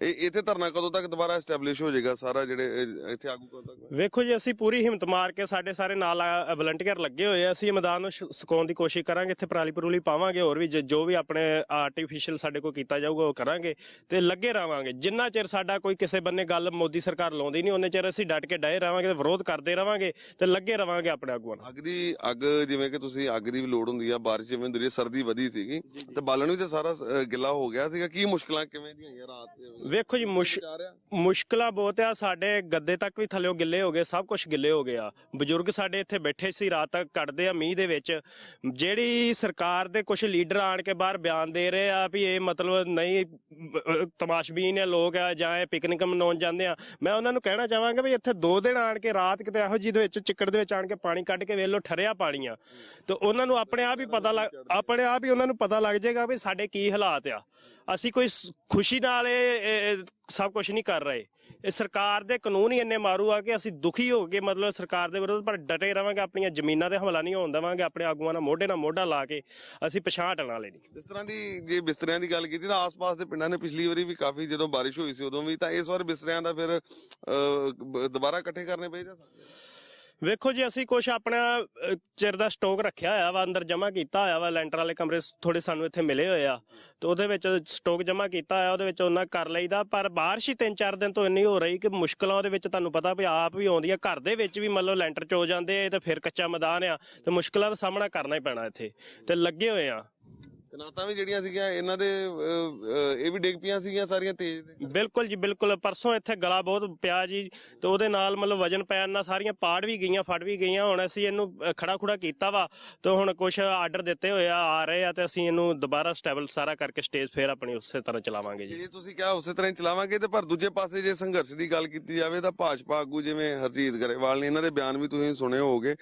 ਇਹ ਇੱਥੇ ਧਰਨਾ ਕਦੋਂ ਤੱਕ ਦੁਬਾਰਾ ਐਸਟੈਬਲਿਸ਼ ਹੋ ਜਾਏਗਾ ਸਾਰਾ ਜਿਹੜੇ ਇਹ- ਇੱਥੇ ਆਗੂ ਕਦੋਂ ਤੱਕ?
ਵੇਖੋ ਜੀ ਅਸੀਂ ਪੂਰੀ ਹਿੰਮਤ ਮਾਰ ਕੇ ਸਾਡੇ ਸਾਰੇ ਨਾਲ ਵਲੰਟੀਅਰ ਲੱਗੇ ਹੋਏ ਆ। ਅਸੀਂ ਇਹ ਮੈਦਾਨ ਨੂੰ ਸ਼- ਸੁਕਾਉਣ ਦੀ ਕੋਸ਼ਿਸ਼ ਕਰਾਂਗੇ ਇੱਥੇ ਪਰਾਲੀ ਪਰੂਲੀ ਪਾਵਾਂਗੇ ਹੋਰ ਵੀ ਜ- ਜੋ ਵੀ ਆਪਣੇ ਆਰਟੀਫੀਸ਼ੀਅਲ ਸਾਡੇ ਕੋਲ ਕੀਤਾ ਜਾਊਗਾ ਉਹ ਕਰਾਂਗੇ ਤੇ ਲੱਗੇ ਰਵਾਂਗੇ ਜਿੰਨਾ ਚਿਰ ਸਾਡਾ ਕੋਈ ਕਿਸੇ ਬੰਨੇ ਗੱਲ ਮੋਦੀ ਸਰਕਾਰ ਲਾਉਂਦੀ ਨਹੀਂ ਉਹਨੇ ਚਿਰ ਅਸੀਂ ਡਟ ਕੇ ਡਏ ਰਵਾਂਗੇ ਤੇ ਵਿਰੋਧ ਕਰਦੇ ਰਹਾਂਗੇ ਤੇ ਲੱਗੇ ਰਵਾਂਗੇ ਆਪਣੇ ਆਗੂਆਂ ਨਾਲ
ਅੱਗ ਦੀ ਅੱਗ ਜਿਵੇਂ ਕਿ ਤੁਸੀਂ ਅੱਗ ਦੀ ਵੀ ਲੋੜ ਹੁੰਦੀ ਆ ਬਾਰਿਸ਼ ਜਿਵੇਂ ਹੁੰਦੀ ਰਹੀ ਸਰਦੀ ਵਧੀ ਸੀਗੀ। ਤੇ ਬਾਲਣ ਵੀ ਤੇ ਸਾਰਾ ਅ, ਗਿੱਲਾ ਹੋ ਗਿਆ ਸੀਗਾ। ਕੀ ਮੁਸ਼ਕਲਾਂ ਕਿਵੇਂ ਦੀਆਂ ਆਈਆਂ ਰਾਤ ਦੇ
ਵੇਖੋ ਜੀ ਮੁਸ਼
ਜਾ ਰਿਹਾ?
ਮੁਸ਼ਕਲਾਂ ਬਹੁਤ ਆ। ਸਾਡੇ ਗੱਦੇ ਤੱਕ ਵੀ ਥੱਲਿਓ ਗਿੱਲੇ ਹੋ ਗਏ ਸਭ ਕੁਝ ਗਿੱਲੇ ਹੋ ਗਿਆ। ਬਜ਼ੁਰਗ ਸਾਡੇ ਇੱਥੇ ਬੈਠੇ ਸੀ ਰਾਤ ਤੱਕ ਕੱਢਦੇ ਆ ਮੀਂਹ ਦੇ ਵਿੱਚ। ਜਿਹੜੀ ਸਰਕਾਰ ਦੇ ਕੁਝ ਲੀਡਰ ਆਣ ਕੇ ਬਾਹਰ ਬਿਆਨ ਦੇ ਰਹੇ ਆ ਵੀ ਇਹ ਮਤਲਬ ਨਹੀਂ ਅਹ, ਤਮਾਸ਼ਬੀਨ ਆ ਲੋਕ ਆ ਜਾਂ ਇਹ ਪਿਕਨਿਕ ਮਨਾਉਣ ਜਾਂਦੇ ਆ ਮੈਂ ਉਹਨਾਂ ਨੂੰ ਕਹਿਣਾ ਚਾਹਾਂਗਾ ਵੀ ਇੱਥੇ ਦੋ ਦਿਨ ਆਣ ਕੇ ਰਾਤ ਕਿਤੇ ਇਹੋ ਜਿਹੀ ਦੇ ਵਿੱਚ ਚਿੱਕੜ ਦੇ ਵਿੱਚ ਆਣ ਕੇ ਕੇ ਪਾਣੀ ਕੱਢ ਕੇ ਵੇਖ ਲਓ ਠਰਿਆ ਪਾਣੀ ਆ ਤੇ ਉਹਨਾਂ ਨੂੰ ਆਪਣੇ ਆਪ ਹੀ ਪਤਾ ਲੱਗ ਆਪਣੇ ਆਪ ਹੀ ਉਹਨਾਂ ਨੂੰ ਪਤਾ ਲੱਗ ਜਾਏਗਾ ਵੀ ਸਾਡੇ ਕੀ ਹਾਲਾਤ ਆ। ਅਸੀਂ ਕੋਈ ਖੁਸ਼ੀ ਨਾਲ ਇਹ ਸਭ ਕੁਝ ਨਹੀਂ ਕਰ ਰਹੇ। ਇਹ ਸਰਕਾਰ ਦੇ ਕਾਨੂੰਨ ਹੀ ਇੰਨੇ ਮਾਰੂ ਆ ਕਿ ਅਸੀਂ ਦੁਖੀ ਹੋ ਕੇ ਮਤਲਬ ਸਰਕਾਰ ਦੇ ਵਿਰੁੱਧ ਪਰ ਡਟੇ ਰਵਾਂਗੇ ਆਪਣੀਆਂ ਜ਼ਮੀਨਾਂ ਤੇ ਹਮਲਾ ਨਹੀਂ ਹੋਣ ਦੇਵਾਂਗੇ ਆਪਣੇ ਆਗੂਆਂ ਨਾਲ ਮੋਢੇ ਨਾਲ ਮੋਢਾ ਲਾ ਕੇ ਅਸੀਂ ਪਛਾਣ ਵਾਲੇ ਨਹੀਂ
ਇਸ ਤਰ੍ਹਾਂ ਦੀ ਜੇ ਬਿਸਤਰਿਆਂ ਦੀ ਗੱਲ ਕੀਤੀ ਤਾਂ ਆਸ-ਪਾਸ ਦੇ ਪਿੰਡਾਂ ਨੇ ਪਿਛਲੀ ਵਾਰੀ ਵੀ ਕਾਫੀ ਜਦੋਂ ਬਾਰਿਸ਼ ਹੋਈ ਸੀ ਉਦੋਂ ਵੀ ਤਾਂ ਇਸ ਵਾਰ ਬਿਸਤਰਿਆਂ ਦਾ ਫਿਰ ਦੁਬਾਰਾ ਇਕੱਠੇ ਕਰਨੇ ਪਏ ਜਾਂ
ਵੇਖੋ ਜੀ, ਅਸੀਂ ਕੁਝ ਆਪਣਾ ਚਿਰ ਦਾ ਸਟਾਕ ਰੱਖਿਆ ਹੋਇਆ ਵਾ, ਅੰਦਰ ਜਮ੍ਹਾਂ ਕੀਤਾ ਹੋਇਆ ਵਾ, ਲੈਂਟਰ ਵਾਲੇ ਕਮਰੇ ਥੋੜੇ ਸਾਨੂੰ ਇੱਥੇ ਮਿਲੇ ਹੋਏ ਆ। ਤੇ ਉਹਦੇ ਵਿੱਚ ਸਟਾਕ ਜਮ੍ਹਾਂ ਕੀਤਾ ਹੋਇਆ, ਉਹਦੇ ਵਿੱਚ ਉਹਨਾਂ ਕਰ ਲਈਦਾ, ਪਰ ਬਾਰਿਸ਼ ਹੀ 3-4 ਦਿਨ ਤੋਂ ਇੰਨੀ ਹੋ ਰਹੀ ਕਿ ਮੁਸ਼ਕਲਾਂ ਉਹਦੇ ਵਿੱਚ ਤੁਹਾਨੂੰ ਪਤਾ ਵੀ ਆਪ ਵੀ ਆਉਂਦੀਆਂ ਘਰ ਦੇ ਵਿੱਚ ਵੀ ਮੰਨ ਲੈਂਟਰ ਚੋ ਜਾਂਦੇ ਆ ਤੇ ਫਿਰ ਕੱਚਾ ਮੈਦਾਨ ਆ, ਤੇ ਮੁਸ਼ਕਲਾਂ ਦਾ ਸਾਹਮਣਾ ਕਰਨਾ ਹੀ ਪੈਣਾ ਇੱਥੇ। ਤੇ ਲੱਗੇ ਹੋਏ ਆ।
ਕਨਾਤਾਂ ਵੀ ਜਿਹੜੀਆਂ ਸੀਗੀਆਂ ਇਹਨਾਂ ਦੇ ਇਹ ਵੀ ਡਿੱਗ ਪਈਆਂ ਸੀਗੀਆਂ ਸਾਰੀਆਂ ਤੇਜ਼ ਦੇ
ਬਿਲਕੁਲ ਜੀ ਬਿਲਕੁਲ। ਪਰਸੋਂ ਇੱਥੇ ਗਲਾ ਬਹੁਤ ਪਿਆ ਜੀ ਤੇ ਉਹਦੇ ਨਾਲ ਮਤਲਬ ਵਜਨ ਪੈਣ ਨਾਲ ਸਾਰੀਆਂ ਪਾੜ ਵੀ ਗਈਆਂ ਫੜ ਵੀ ਗਈਆਂ। ਹੁਣ ਅਸੀਂ ਇਹਨੂੰ ਖੜਾ ਖੁੜਾ ਕੀਤਾ ਵਾ ਤੇ ਹੁਣ ਕੁਝ ਆਰਡਰ ਦਿੱਤੇ ਹੋਏ ਆ ਆ ਰਹੇ ਆ ਤੇ ਅਸੀਂ ਇਹਨੂੰ ਦੁਬਾਰਾ ਸਟੇਬਲ ਸਾਰਾ ਕਰਕੇ ਸਟੇਜ ਫੇਰ ਆਪਣੀ ਉਸੇ ਤਰ੍ਹਾਂ ਚਲਾਵਾਂਗੇ ਜੀ।
ਜੇ ਤੁਸੀਂ ਕਿਹਾ ਉਸੇ ਤਰ੍ਹਾਂ ਹੀ ਚਲਾਵਾਂਗੇ ਤੇ ਪਰ ਦੂਜੇ ਪਾਸੇ ਜੇ ਸੰਘਰਸ਼ ਦੀ ਗੱਲ ਕੀਤੀ ਜਾਵੇ ਤਾਂ ਭਾਜਪਾ ਆਗੂ ਜਿਵੇਂ ਹਰਜੀਤ ਗਰੇਵਾਲ ਨੇ ਇਹਨਾਂ ਦੇ ਬਿਆਨ ਵੀ ਤੁਸੀਂ ਸੁਣੇ ਹੋਵੋਗੇ।